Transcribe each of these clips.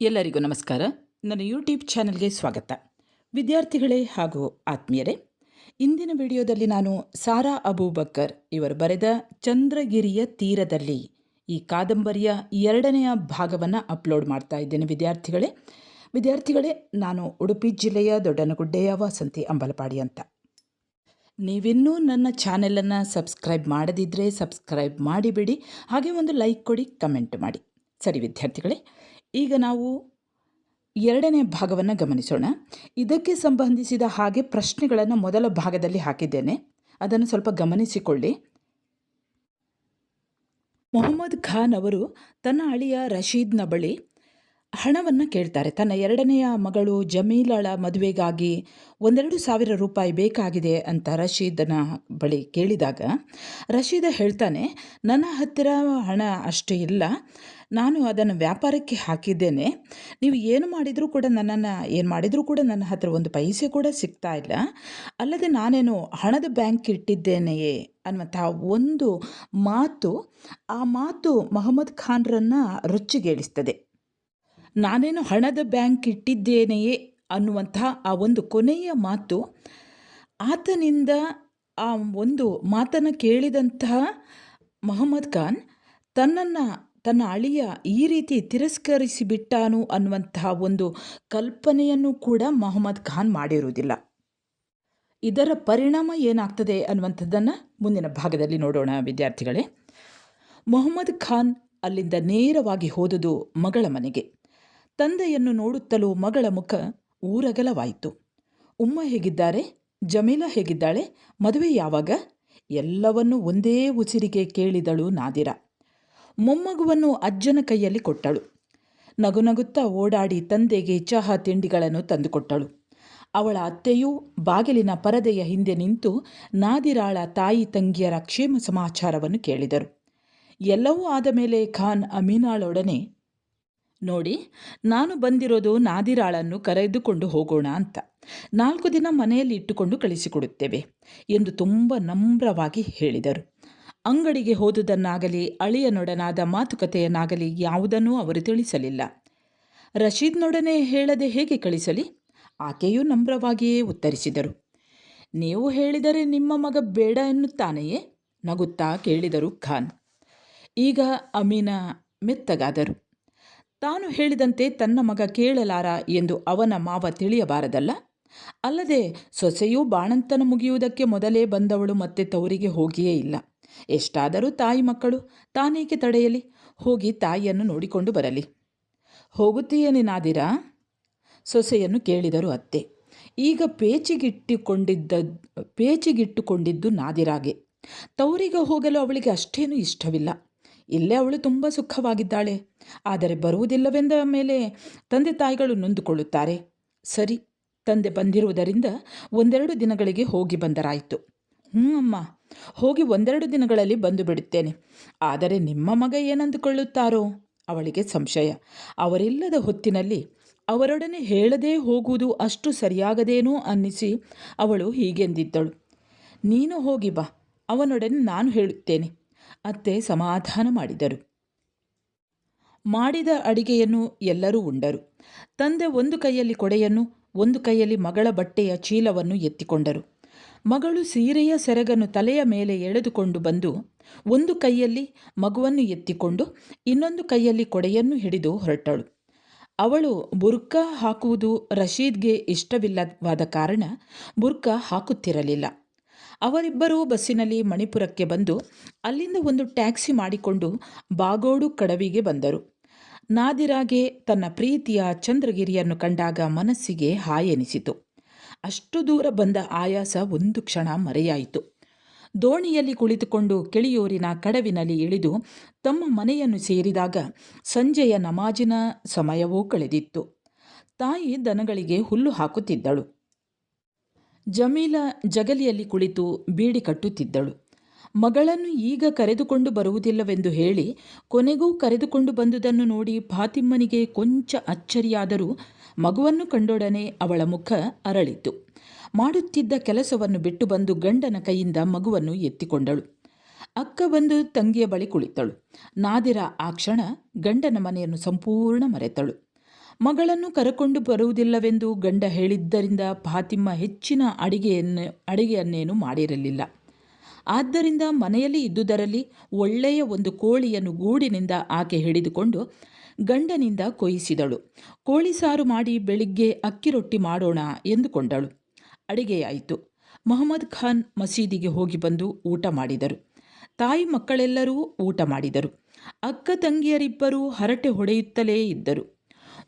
ಎಲ್ಲರಿಗೂ ನಮಸ್ಕಾರ. ನನ್ನ ಯೂಟ್ಯೂಬ್ ಚಾನಲ್ಗೆ ಸ್ವಾಗತ. ವಿದ್ಯಾರ್ಥಿಗಳೇ ಹಾಗೂ ಆತ್ಮೀಯರೇ, ಇಂದಿನ ವಿಡಿಯೋದಲ್ಲಿ ನಾನು ಸಾರಾ ಅಬೂಬಕ್ಕರ್ ಇವರು ಬರೆದ ಚಂದ್ರಗಿರಿಯ ತೀರದಲ್ಲಿ ಈ ಕಾದಂಬರಿಯ ಎರಡನೆಯ ಭಾಗವನ್ನು ಅಪ್ಲೋಡ್ ಮಾಡ್ತಾ ಇದ್ದೇನೆ ವಿದ್ಯಾರ್ಥಿಗಳೇ. ವಿದ್ಯಾರ್ಥಿಗಳೇ, ನಾನು ಉಡುಪಿ ಜಿಲ್ಲೆಯ ದೊಡ್ಡನಗುಡ್ಡೆಯ ವಾಸಂತಿ ಅಂಬಲಪಾಡಿ ಅಂತ. ನೀವಿನ್ನೂ ನನ್ನ ಚಾನೆಲನ್ನು ಸಬ್ಸ್ಕ್ರೈಬ್ ಮಾಡದಿದ್ದರೆ ಸಬ್ಸ್ಕ್ರೈಬ್ ಮಾಡಿಬಿಡಿ, ಹಾಗೆ ಒಂದು ಲೈಕ್ ಕೊಡಿ, ಕಮೆಂಟ್ ಮಾಡಿ. ಸರಿ ವಿದ್ಯಾರ್ಥಿಗಳೇ ಈಗ ನಾವು ಎರಡನೇ ಭಾಗವನ್ನು ಗಮನಿಸೋಣ. ಇದಕ್ಕೆ ಸಂಬಂಧಿಸಿದ ಹಾಗೆ ಪ್ರಶ್ನೆಗಳನ್ನು ಮೊದಲ ಭಾಗದಲ್ಲಿ ಹಾಕಿದ್ದೇನೆ. ಅದನ್ನು ಸ್ವಲ್ಪ ಗಮನಿಸಿಕೊಳ್ಳಿ. ಮೊಹಮ್ಮದ್ ಖಾನ್ ಅವರು ತನ್ನ ಅಳಿಯ ರಶೀದ್ನ ಬಳಿ ಹಣವನ್ನು ಕೇಳ್ತಾರೆ. ತನ್ನ ಎರಡನೆಯ ಮಗಳು ಜಮೀಲಳ ಮದುವೆಗಾಗಿ ಒಂದೆರಡು ಸಾವಿರ ರೂಪಾಯಿ ಬೇಕಾಗಿದೆ ಅಂತ ರಶೀದನ ಬಳಿ ಕೇಳಿದಾಗ ರಶೀದ ಹೇಳ್ತಾನೆ, ನನ್ನ ಹತ್ತಿರ ಹಣ ಅಷ್ಟು ಇಲ್ಲ. ನಾನು ಅದನ್ನು ವ್ಯಾಪಾರಕ್ಕೆ ಹಾಕಿದ್ದೇನೆ. ನೀವು ಏನು ಮಾಡಿದರೂ ಕೂಡ ನನ್ನನ್ನು, ಏನು ಮಾಡಿದರೂ ಕೂಡ ನನ್ನ ಹತ್ತಿರ ಒಂದು ಪೈಸೆ ಕೂಡ ಸಿಗ್ತಾ ಇಲ್ಲ. ಅಲ್ಲದೆ ನಾನೇನು ಹಣದ ಬ್ಯಾಂಕ್ ಇಟ್ಟಿದ್ದೇನೆಯೇ? ಅನ್ನುವಂಥ ಒಂದು ಮಾತು ಆ ಮಾತು ಮೊಹಮ್ಮದ್ ಖಾನ್ರನ್ನು ರೊಚ್ಚಿಗೇಳಿಸ್ತದೆ ನಾನೇನು ಹಣದ ಬ್ಯಾಂಕ್ ಇಟ್ಟಿದ್ದೇನೆಯೇ ಅನ್ನುವಂತಹ ಆ ಒಂದು ಕೊನೆಯ ಮಾತು, ಆತನಿಂದ ಆ ಒಂದು ಮಾತನ್ನು ಕೇಳಿದಂತಹ ಮೊಹಮ್ಮದ್ ಖಾನ್ ತನ್ನನ್ನು, ತನ್ನ ಅಳಿಯ ಈ ರೀತಿ ತಿರಸ್ಕರಿಸಿಬಿಟ್ಟಾನು ಅನ್ನುವಂತಹ ಒಂದು ಕಲ್ಪನೆಯನ್ನು ಕೂಡ ಮೊಹಮ್ಮದ್ ಖಾನ್ ಮಾಡಿರುವುದಿಲ್ಲ. ಇದರ ಪರಿಣಾಮ ಏನಾಗ್ತದೆ ಅನ್ನುವಂಥದ್ದನ್ನು ಮುಂದಿನ ಭಾಗದಲ್ಲಿ ನೋಡೋಣ ವಿದ್ಯಾರ್ಥಿಗಳೇ. ಮೊಹಮ್ಮದ್ ಖಾನ್ ಅಲ್ಲಿಂದ ನೇರವಾಗಿ ಹೋದುದು ಮಗಳ ಮನೆಗೆ. ತಂದೆಯನ್ನು ನೋಡುತ್ತಲೂ ಮಗಳ ಮುಖ ಊರಗಲವಾಯಿತು. ಉಮ್ಮ ಹೇಗಿದ್ದಾರೆ? ಜಮೀಲಾ ಹೇಗಿದ್ದಾಳೆ? ಮದುವೆ ಯಾವಾಗ? ಎಲ್ಲವನ್ನೂ ಒಂದೇ ಉಸಿರಿಗೆ ಕೇಳಿದಳು ನಾದಿರ. ಮೊಮ್ಮಗುವನ್ನು ಅಜ್ಜನ ಕೈಯಲ್ಲಿ ಕೊಟ್ಟಳು. ನಗುನಗುತ್ತಾ ಓಡಾಡಿ ತಂದೆಗೆ ಚಹಾ ತಿಂಡಿಗಳನ್ನು ತಂದುಕೊಟ್ಟಳು. ಅವಳ ಅತ್ತೆಯೂ ಬಾಗಿಲಿನ ಪರದೆಯ ಹಿಂದೆ ನಿಂತು ನಾದಿರಾಳ ತಾಯಿ ತಂಗಿಯರ ಕ್ಷೇಮ ಸಮಾಚಾರವನ್ನು ಕೇಳಿದರು. ಎಲ್ಲವೂ ಆದ ಮೇಲೆ ಖಾನ್ ಅಮೀನಾಳೊಡನೆ ನೋಡಿ, ನಾನು ಬಂದಿರೋದು ನಾದಿರಾಳನ್ನು ಕರೆದುಕೊಂಡು ಹೋಗೋಣ ಅಂತ. ನಾಲ್ಕು ದಿನ ಮನೆಯಲ್ಲಿ ಇಟ್ಟುಕೊಂಡು ಕಳಿಸಿಕೊಡುತ್ತೇವೆ ಎಂದು ತುಂಬ ನಮ್ರವಾಗಿ ಹೇಳಿದರು. ಅಂಗಡಿಗೆ ಹೋದುದನ್ನಾಗಲಿ, ಅಳಿಯನೊಡನಾದ ಮಾತುಕತೆಯನ್ನಾಗಲಿ ಯಾವುದನ್ನೂ ಅವರು ತಿಳಿಸಲಿಲ್ಲ. ರಶೀದ್ನೊಡನೆ ಹೇಳದೆ ಹೇಗೆ ಕಳಿಸಲಿ? ಆಕೆಯೂ ನಮ್ರವಾಗಿಯೇ ಉತ್ತರಿಸಿದರು. ನೀವು ಹೇಳಿದರೆ ನಿಮ್ಮ ಮಗ ಬೇಡ ಎನ್ನುತ್ತಾನೆಯೇ? ನಗುತ್ತಾ ಕೇಳಿದರು ಖಾನ್. ಈಗ ಅಮೀನ ಮೆತ್ತಗಾದರು. ತಾನು ಹೇಳಿದಂತೆ ತನ್ನ ಮಗ ಕೇಳಲಾರ ಎಂದು ಅವನ ಮಾವ ತಿಳಿಯಬಾರದಲ್ಲ? ಅಲ್ಲದೆ ಸೊಸೆಯೂ ಬಾಣಂತನ ಮುಗಿಯುವುದಕ್ಕೆ ಮೊದಲೇ ಬಂದವಳು ಮತ್ತೆ ತವರಿಗೆ ಹೋಗಿಯೇ ಇಲ್ಲ. ಎಷ್ಟಾದರೂ ತಾಯಿ ಮಕ್ಕಳು, ತಾನೇಕೆ ತಡೆಯಲಿ? ಹೋಗಿ ತಾಯಿಯನ್ನು ನೋಡಿಕೊಂಡು ಬರಲಿ. ಹೋಗುತ್ತೀಯೇನಾದಿರಾ ಸೊಸೆಯನ್ನು ಕೇಳಿದರು ಅತ್ತೆ. ಈಗ ಪೇಚಿಗಿಟ್ಟುಕೊಂಡಿದ್ದ, ಪೇಚಿಗಿಟ್ಟುಕೊಂಡಿದ್ದು ನಾದಿರಾಗೆ. ತವರಿಗೆ ಹೋಗಲು ಅವಳಿಗೆ ಅಷ್ಟೇನೂ ಇಷ್ಟವಿಲ್ಲ. ಇಲ್ಲೇ ಅವಳು ತುಂಬ ಸುಖವಾಗಿದ್ದಾಳೆ. ಆದರೆ ಬರುವುದಿಲ್ಲವೆಂದ ಮೇಲೆ ತಂದೆ ತಾಯಿಗಳು ನೊಂದುಕೊಳ್ಳುತ್ತಾರೆ. ಸರಿ, ತಂದೆ ಬಂದಿರುವುದರಿಂದ ಒಂದೆರಡು ದಿನಗಳಿಗೆ ಹೋಗಿ ಬಂದರಾಯಿತು. ಹ್ಞೂ ಅಮ್ಮ, ಹೋಗಿ ಒಂದೆರಡು ದಿನಗಳಲ್ಲಿ ಬಂದು ಬಿಡುತ್ತೇನೆ. ಆದರೆ ನಿಮ್ಮ ಮಗ ಏನಂದುಕೊಳ್ಳುತ್ತಾರೋ? ಅವಳಿಗೆ ಸಂಶಯ. ಅವರಿಲ್ಲದ ಹೊತ್ತಿನಲ್ಲಿ ಅವರೊಡನೆ ಹೇಳದೇ ಹೋಗುವುದು ಅಷ್ಟು ಸರಿಯಾಗದೇನೋ ಅನ್ನಿಸಿ ಅವಳು ಹೀಗೆಂದಿದ್ದಳು. ನೀನು ಹೋಗಿ ಬಾ, ಅವನೊಡನೆ ನಾನು ಹೇಳುತ್ತೇನೆ. ಅತ್ತೆ ಸಮಾಧಾನ ಮಾಡಿದರು. ಮಾಡಿದ ಅಡಿಗೆಯನ್ನು ಎಲ್ಲರೂ ಉಂಡರು. ತಂದೆ ಒಂದು ಕೈಯಲ್ಲಿ ಕೊಡೆಯನ್ನು, ಒಂದು ಕೈಯಲ್ಲಿ ಮಗಳ ಬಟ್ಟೆಯ ಚೀಲವನ್ನು ಎತ್ತಿಕೊಂಡರು. ಮಗಳು ಸೀರೆಯ ಸೆರಗನ್ನು ತಲೆಯ ಮೇಲೆ ಎಳೆದುಕೊಂಡು ಬಂದು, ಒಂದು ಕೈಯಲ್ಲಿ ಮಗುವನ್ನು ಎತ್ತಿಕೊಂಡು, ಇನ್ನೊಂದು ಕೈಯಲ್ಲಿ ಕೊಡೆಯನ್ನು ಹಿಡಿದು ಹೊರಟಳು. ಅವಳು ಬುರ್ಕಾ ಹಾಕುವುದು ರಶೀದ್ಗೆ ಇಷ್ಟವಿಲ್ಲವಾದ ಕಾರಣ ಬುರ್ಕಾ ಹಾಕುತ್ತಿರಲಿಲ್ಲ. ಅವರಿಬ್ಬರೂ ಬಸ್ಸಿನಲ್ಲಿ ಮಣಿಪುರಕ್ಕೆ ಬಂದು ಅಲ್ಲಿಂದ ಒಂದು ಟ್ಯಾಕ್ಸಿ ಮಾಡಿಕೊಂಡು ಬಾಗೋಡು ಕಡವಿಗೆ ಬಂದರು. ನಾದಿರಾಗೆ ತನ್ನ ಪ್ರೀತಿಯ ಚಂದ್ರಗಿರಿಯನ್ನು ಕಂಡಾಗ ಮನಸ್ಸಿಗೆ ಹಾಯೆನಿಸಿತು ಅಷ್ಟು ದೂರ ಬಂದ ಆಯಾಸ ಒಂದು ಕ್ಷಣ ಮರೆಯಾಯಿತು. ದೋಣಿಯಲ್ಲಿ ಕುಳಿತುಕೊಂಡು ಕೆಳಿಯೂರಿನ ಕಡವಿನಲ್ಲಿ ಇಳಿದು ತಮ್ಮ ಮನೆಯನ್ನು ಸೇರಿದಾಗ ಸಂಜೆಯ ನಮಾಜಿನ ಸಮಯವೂ ಕಳೆದಿತ್ತು. ತಾಯಿ ದನಗಳಿಗೆ ಹುಲ್ಲು ಹಾಕುತ್ತಿದ್ದಳು. ಜಮೀಲ ಜಗಲಿಯಲ್ಲಿ ಕುಳಿತು ಬೀಡಿ ಕಟ್ಟುತ್ತಿದ್ದಳು. ಮಗಳನ್ನು ಈಗ ಕರೆದುಕೊಂಡು ಬರುವುದಿಲ್ಲವೆಂದು ಹೇಳಿ ಕೊನೆಗೂ ಕರೆದುಕೊಂಡು ಬಂದುದನ್ನು ನೋಡಿ ಫಾತಿಮ್ಮನಿಗೆ ಕೊಂಚ ಅಚ್ಚರಿಯಾದರೂ ಮಗುವನ್ನು ಕಂಡೊಡನೆ ಅವಳ ಮುಖ ಅರಳಿತು. ಮಾಡುತ್ತಿದ್ದ ಕೆಲಸವನ್ನು ಬಿಟ್ಟು ಬಂದು ಗಂಡನ ಕೈಯಿಂದ ಮಗುವನ್ನು ಎತ್ತಿಕೊಂಡಳು. ಅಕ್ಕ ಬಂದು ತಂಗಿಯ ಬಳಿ ಕುಳಿತಳು. ನಾದಿರ ಆ ಕ್ಷಣ ಗಂಡನ ಮನೆಯನ್ನು ಸಂಪೂರ್ಣ ಮರೆತಳು. ಮಗಳನ್ನು ಕರಕೊಂಡು ಬರುವುದಿಲ್ಲವೆಂದು ಗಂಡ ಹೇಳಿದ್ದರಿಂದ ಫಾತಿಮ್ಮ ಹೆಚ್ಚಿನ ಅಡಿಗೆಯನ್ನು, ಅಡಿಗೆಯನ್ನೇನು ಮಾಡಿರಲಿಲ್ಲ. ಆದ್ದರಿಂದ ಮನೆಯಲ್ಲಿ ಇದ್ದುದರಲ್ಲಿ ಒಳ್ಳೆಯ ಒಂದು ಕೋಳಿಯನ್ನು ಗೂಡಿನಿಂದ ಆಕೆ ಹಿಡಿದುಕೊಂಡು ಗಂಡನಿಂದ ಕೊಯಿಸಿದಳು. ಕೋಳಿ ಸಾರು ಮಾಡಿ ಬೆಳಿಗ್ಗೆ ಅಕ್ಕಿ ರೊಟ್ಟಿ ಮಾಡೋಣ ಎಂದುಕೊಂಡಳು. ಅಡಿಗೆಯಾಯಿತು. ಮೊಹಮ್ಮದ್ ಖಾನ್ ಮಸೀದಿಗೆ ಹೋಗಿ ಬಂದು ಊಟ ಮಾಡಿದರು. ತಾಯಿ ಮಕ್ಕಳೆಲ್ಲರೂ ಊಟ ಮಾಡಿದರು. ಅಕ್ಕ ತಂಗಿಯರಿಬ್ಬರೂ ಹರಟೆ ಹೊಡೆಯುತ್ತಲೇ ಇದ್ದರು.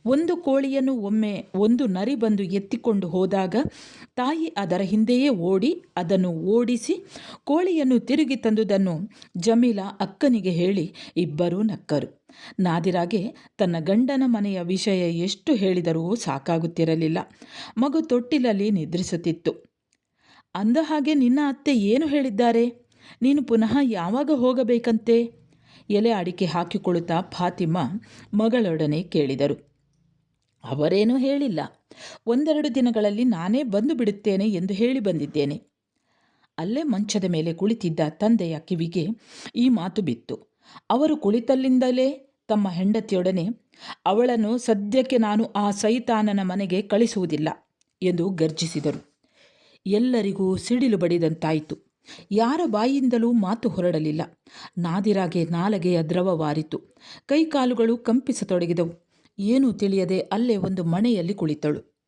ಒಂದು ಕೋಳಿಯನ್ನು ಒಮ್ಮೆ ಒಂದು ನರಿ ಬಂದು ಎತ್ತಿಕೊಂಡು ಹೋದಾಗ ತಾಯಿ ಅದರ ಹಿಂದೆಯೇ ಓಡಿ ಅದನ್ನು ಓಡಿಸಿ ಕೋಳಿಯನ್ನು ತಿರುಗಿ ತಂದುದನ್ನು ಜಮೀಲ ಅಕ್ಕನಿಗೆ ಹೇಳಿ ಇಬ್ಬರೂ ನಕ್ಕರು. ನಾದಿರಾಗೆ ತನ್ನ ಗಂಡನ ಮನೆಯ ವಿಷಯ ಎಷ್ಟು ಹೇಳಿದರೂ ಸಾಕಾಗುತ್ತಿರಲಿಲ್ಲ. ಮಗು ತೊಟ್ಟಿಲಲ್ಲಿ ನಿದ್ರಿಸುತ್ತಿತ್ತು. ಅಂದ ಹಾಗೆ ನಿನ್ನ ಅತ್ತೆ ಏನು ಹೇಳಿದ್ದಾರೆ? ನೀನು ಪುನಃ ಯಾವಾಗ ಹೋಗಬೇಕಂತೆ? ಎಲೆ ಅಡಿಕೆ ಹಾಕಿಕೊಳ್ಳುತ್ತಾ ಫಾತಿಮಾ ಮಗಳೊಡನೆ ಕೇಳಿದರು. ಅವರೇನೂ ಹೇಳಿಲ್ಲ. ಒಂದೆರಡು ದಿನಗಳಲ್ಲಿ ನಾನೇ ಬಂದು ಬಿಡುತ್ತೇನೆ ಎಂದು ಹೇಳಿ ಬಂದಿದ್ದೇನೆ. ಅಲ್ಲೇ ಮಂಚದ ಮೇಲೆ ಕುಳಿತಿದ್ದ ತಂದೆಯ ಕಿವಿಗೆ ಈ ಮಾತು ಬಿತ್ತು. ಅವರು ಕುಳಿತಲ್ಲಿಂದಲೇ ತಮ್ಮ ಹೆಂಡತಿಯೊಡನೆ, ಅವಳನ್ನು ಸದ್ಯಕ್ಕೆ ನಾನು ಆ ಸೈತಾನನ ಮನೆಗೆ ಕಳಿಸುವುದಿಲ್ಲ ಎಂದು ಗರ್ಜಿಸಿದರು. ಎಲ್ಲರಿಗೂ ಸಿಡಿಲು ಬಡಿದಂತಾಯಿತು. ಯಾರ ಬಾಯಿಯಿಂದಲೂ ಮಾತು ಹೊರಡಲಿಲ್ಲ. ನಾದಿರಾಗೆ ನಾಲಗೆಯ ದ್ರವವಾರಿತು ಕೈಕಾಲುಗಳು ಕಂಪಿಸತೊಡಗಿದವು. ಏನೂ ತಿಳಿಯದೆ ಅಲ್ಲೇ ಒಂದು ಮನೆಯಲ್ಲಿ ಕುಳಿತಳು.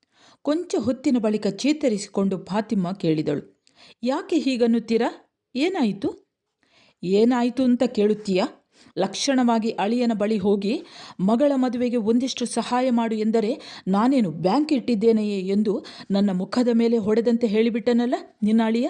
ಕೊಂಚ ಹೊತ್ತಿನ ಬಳಿಕ ಚೇತರಿಸಿಕೊಂಡು ಫಾತಿಮ್ಮ ಕೇಳಿದಳು. ಯಾಕೆ ಹೀಗನ್ನುತ್ತೀರಾ? ಏನಾಯಿತು? ಏನಾಯಿತು ಅಂತ ಕೇಳುತ್ತೀಯಾ? ಲಕ್ಷಣವಾಗಿ ಅಳಿಯನ ಬಳಿ ಹೋಗಿ, ಮಗಳ ಮದುವೆಗೆ ಒಂದಿಷ್ಟು ಸಹಾಯ ಮಾಡು ಎಂದರೆ ನಾನೇನು ಬ್ಯಾಂಕ್ ಇಟ್ಟಿದ್ದೇನೆಯೇ ಎಂದು ನನ್ನ ಮುಖದ ಮೇಲೆ ಹೊಡೆದಂತೆ ಹೇಳಿಬಿಟ್ಟನಲ್ಲ ನಿನ್ನ ಅಳಿಯ?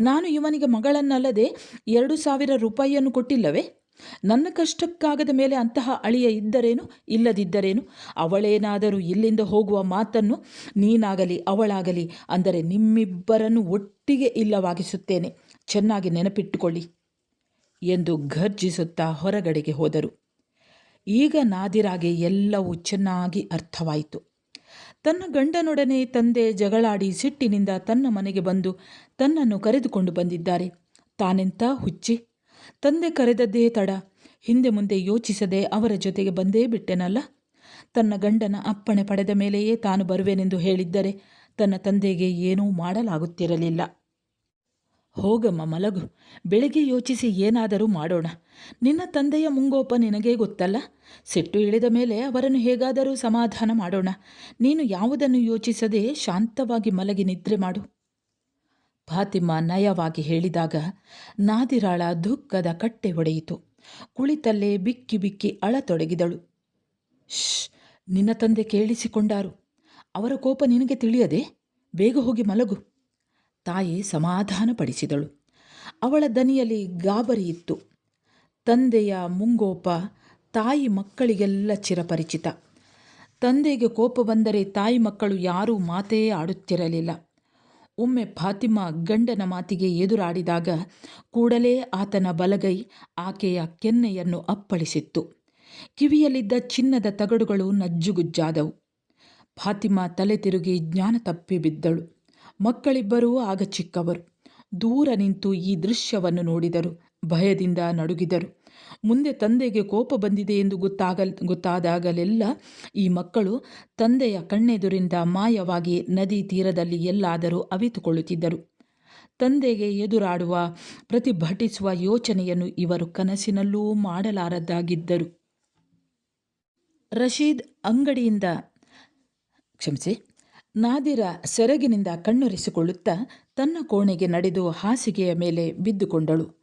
ನಾನು ಇವನಿಗೆ ಮಗಳನ್ನಲ್ಲದೆ ಎರಡು ಸಾವಿರ ರೂಪಾಯಿಯನ್ನು ಕೊಟ್ಟಿಲ್ಲವೇ? ನನ್ನ ಕಷ್ಟಕ್ಕಾಗದ ಮೇಲೆ ಅಂತಹ ಅಳಿಯ ಇದ್ದರೇನು? ಇಲ್ಲದಿದ್ದರೇನು? ಅವಳೇನಾದರೂ ಇಲ್ಲಿಂದ ಹೋಗುವ ಮಾತನ್ನು ನೀನಾಗಲಿ, ಅವಳಾಗಲಿ ಅಂದರೆ ನಿಮ್ಮಿಬ್ಬರನ್ನು ಒಟ್ಟಿಗೆ ಇಲ್ಲವಾಗಿಸುತ್ತೇನೆ. ಚೆನ್ನಾಗಿ ನೆನಪಿಟ್ಟುಕೊಳ್ಳಿ ಎಂದು ಘರ್ಜಿಸುತ್ತಾ ಹೊರಗಡೆಗೆ ಹೋದರು. ಈಗ ನಾದಿರಾಗೆ ಎಲ್ಲವೂ ಚೆನ್ನಾಗಿ ಅರ್ಥವಾಯಿತು. ತನ್ನ ಗಂಡನೊಡನೆ ತಂದೆ ಜಗಳಾಡಿ ಸಿಟ್ಟಿನಿಂದ ತನ್ನ ಮನೆಗೆ ಬಂದು ತನ್ನನ್ನು ಕರೆದುಕೊಂಡು ಬಂದಿದ್ದಾರೆ. ತಾನೆಂತ ಹುಚ್ಚಿ? ತಂದೆ ಕರೆದದ್ದೇ ತಡ. ಹಿಂದೆ ಮುಂದೆ ಯೋಚಿಸದೆ ಅವರ ಜೊತೆಗೆ ಬಂದೇ ಬಿಟ್ಟೆನಲ್ಲ? ತನ್ನ ಗಂಡನ ಅಪ್ಪಣೆ ಪಡೆದ ಮೇಲೆಯೇ ತಾನು ಬರುವೆನೆಂದು ಹೇಳಿದ್ದರೆ ತನ್ನ ತಂದೆಗೆ ಏನೂ ಮಾಡಲಾಗುತ್ತಿರಲಿಲ್ಲ. ಹೋಗಮ್ಮ ಮಲಗು. ಬೆಳಿಗ್ಗೆ ಯೋಚಿಸಿ ಏನಾದರೂ ಮಾಡೋಣ. ನಿನ್ನ ತಂದೆಯ ಮುಂಗೋಪ ನಿನಗೇ ಗೊತ್ತಲ್ಲ? ಸಿಟ್ಟು ಇಳಿದ ಮೇಲೆ ಅವರನ್ನು ಹೇಗಾದರೂ ಸಮಾಧಾನ ಮಾಡೋಣ. ನೀನು ಯಾವುದನ್ನು ಯೋಚಿಸದೆ ಶಾಂತವಾಗಿ ಮಲಗಿ ನಿದ್ರೆ ಮಾಡು. ಫಾತಿಮಾ ನಯವಾಗಿ ಹೇಳಿದಾಗ ನಾದಿರಾಳ ದುಃಖದ ಕಟ್ಟೆ ಒಡೆಯಿತು ಕುಳಿತಲ್ಲೇ ಬಿಕ್ಕಿ ಬಿಕ್ಕಿ ಅಳತೊಡಗಿದಳು. ಶ್ ನಿನ್ನ ತಂದೆ ಕೇಳಿಸಿಕೊಂಡಾರು. ಅವರ ಕೋಪ ನಿನಗೆ ತಿಳಿಯದೆ? ಬೇಗ ಹೋಗಿ ಮಲಗು. ತಾಯಿ ಸಮಾಧಾನಪಡಿಸಿದಳು. ಅವಳ ದನಿಯಲ್ಲಿ ಗಾಬರಿ ಇತ್ತು. ತಂದೆಯ ಮುಂಗೋಪ ತಾಯಿ ಮಕ್ಕಳಿಗೆಲ್ಲ ಚಿರಪರಿಚಿತ. ತಂದೆಗೆ ಕೋಪ ಬಂದರೆ ತಾಯಿ ಮಕ್ಕಳು ಯಾರೂ ಮಾತೇ ಆಡುತ್ತಿರಲಿಲ್ಲ. ಒಮ್ಮೆ ಫಾತಿಮಾ ಗಂಡನ ಮಾತಿಗೆ ಎದುರಾಡಿದಾಗ ಕೂಡಲೇ ಆತನ ಬಲಗೈ ಆಕೆಯ ಕೆನ್ನೆಯನ್ನು ಅಪ್ಪಳಿಸಿತ್ತು. ಕಿವಿಯಲ್ಲಿದ್ದ ಚಿನ್ನದ ತಗಡುಗಳು ನಜ್ಜುಗುಜ್ಜಾದವು. ಫಾತಿಮಾ ತಲೆ ತಿರುಗಿ ಜ್ಞಾನ ತಪ್ಪಿ ಬಿದ್ದಳು. ಮಕ್ಕಳಿಬ್ಬರೂ ಆಗ ಚಿಕ್ಕವರು. ದೂರ ನಿಂತು ಈ ದೃಶ್ಯವನ್ನು ನೋಡಿದರು. ಭಯದಿಂದ ನಡುಗಿದರು. ಮುಂದೆ ತಂದೆಗೆ ಕೋಪ ಬಂದಿದೆ ಎಂದು ಗೊತ್ತಾಗ ಗೊತ್ತಾದಾಗಲೆಲ್ಲ ಈ ಮಕ್ಕಳು ತಂದೆಯ ಕಣ್ಣೆದುರಿಂದ ಮಾಯವಾಗಿ ನದಿ ತೀರದಲ್ಲಿ ಎಲ್ಲಾದರೂ ಅವಿತುಕೊಳ್ಳುತ್ತಿದ್ದರು. ತಂದೆಗೆ ಎದುರಾಡುವ, ಪ್ರತಿಭಟಿಸುವ ಯೋಚನೆಯನ್ನು ಇವರು ಕನಸಿನಲ್ಲೂ ಮಾಡಲಾರದ್ದಾಗಿದ್ದರು. ರಶೀದ್ ಅಂಗಡಿಯಿಂದ ಕ್ಷಮಿಸಿ, ನಾದಿರ ಸೆರಗಿನಿಂದ ಕಣ್ಣೊರೆಸಿಕೊಳ್ಳುತ್ತಾ ತನ್ನ ಕೋಣೆಗೆ ನಡೆದು ಹಾಸಿಗೆಯ ಮೇಲೆ ಬಿದ್ದುಕೊಂಡಳು.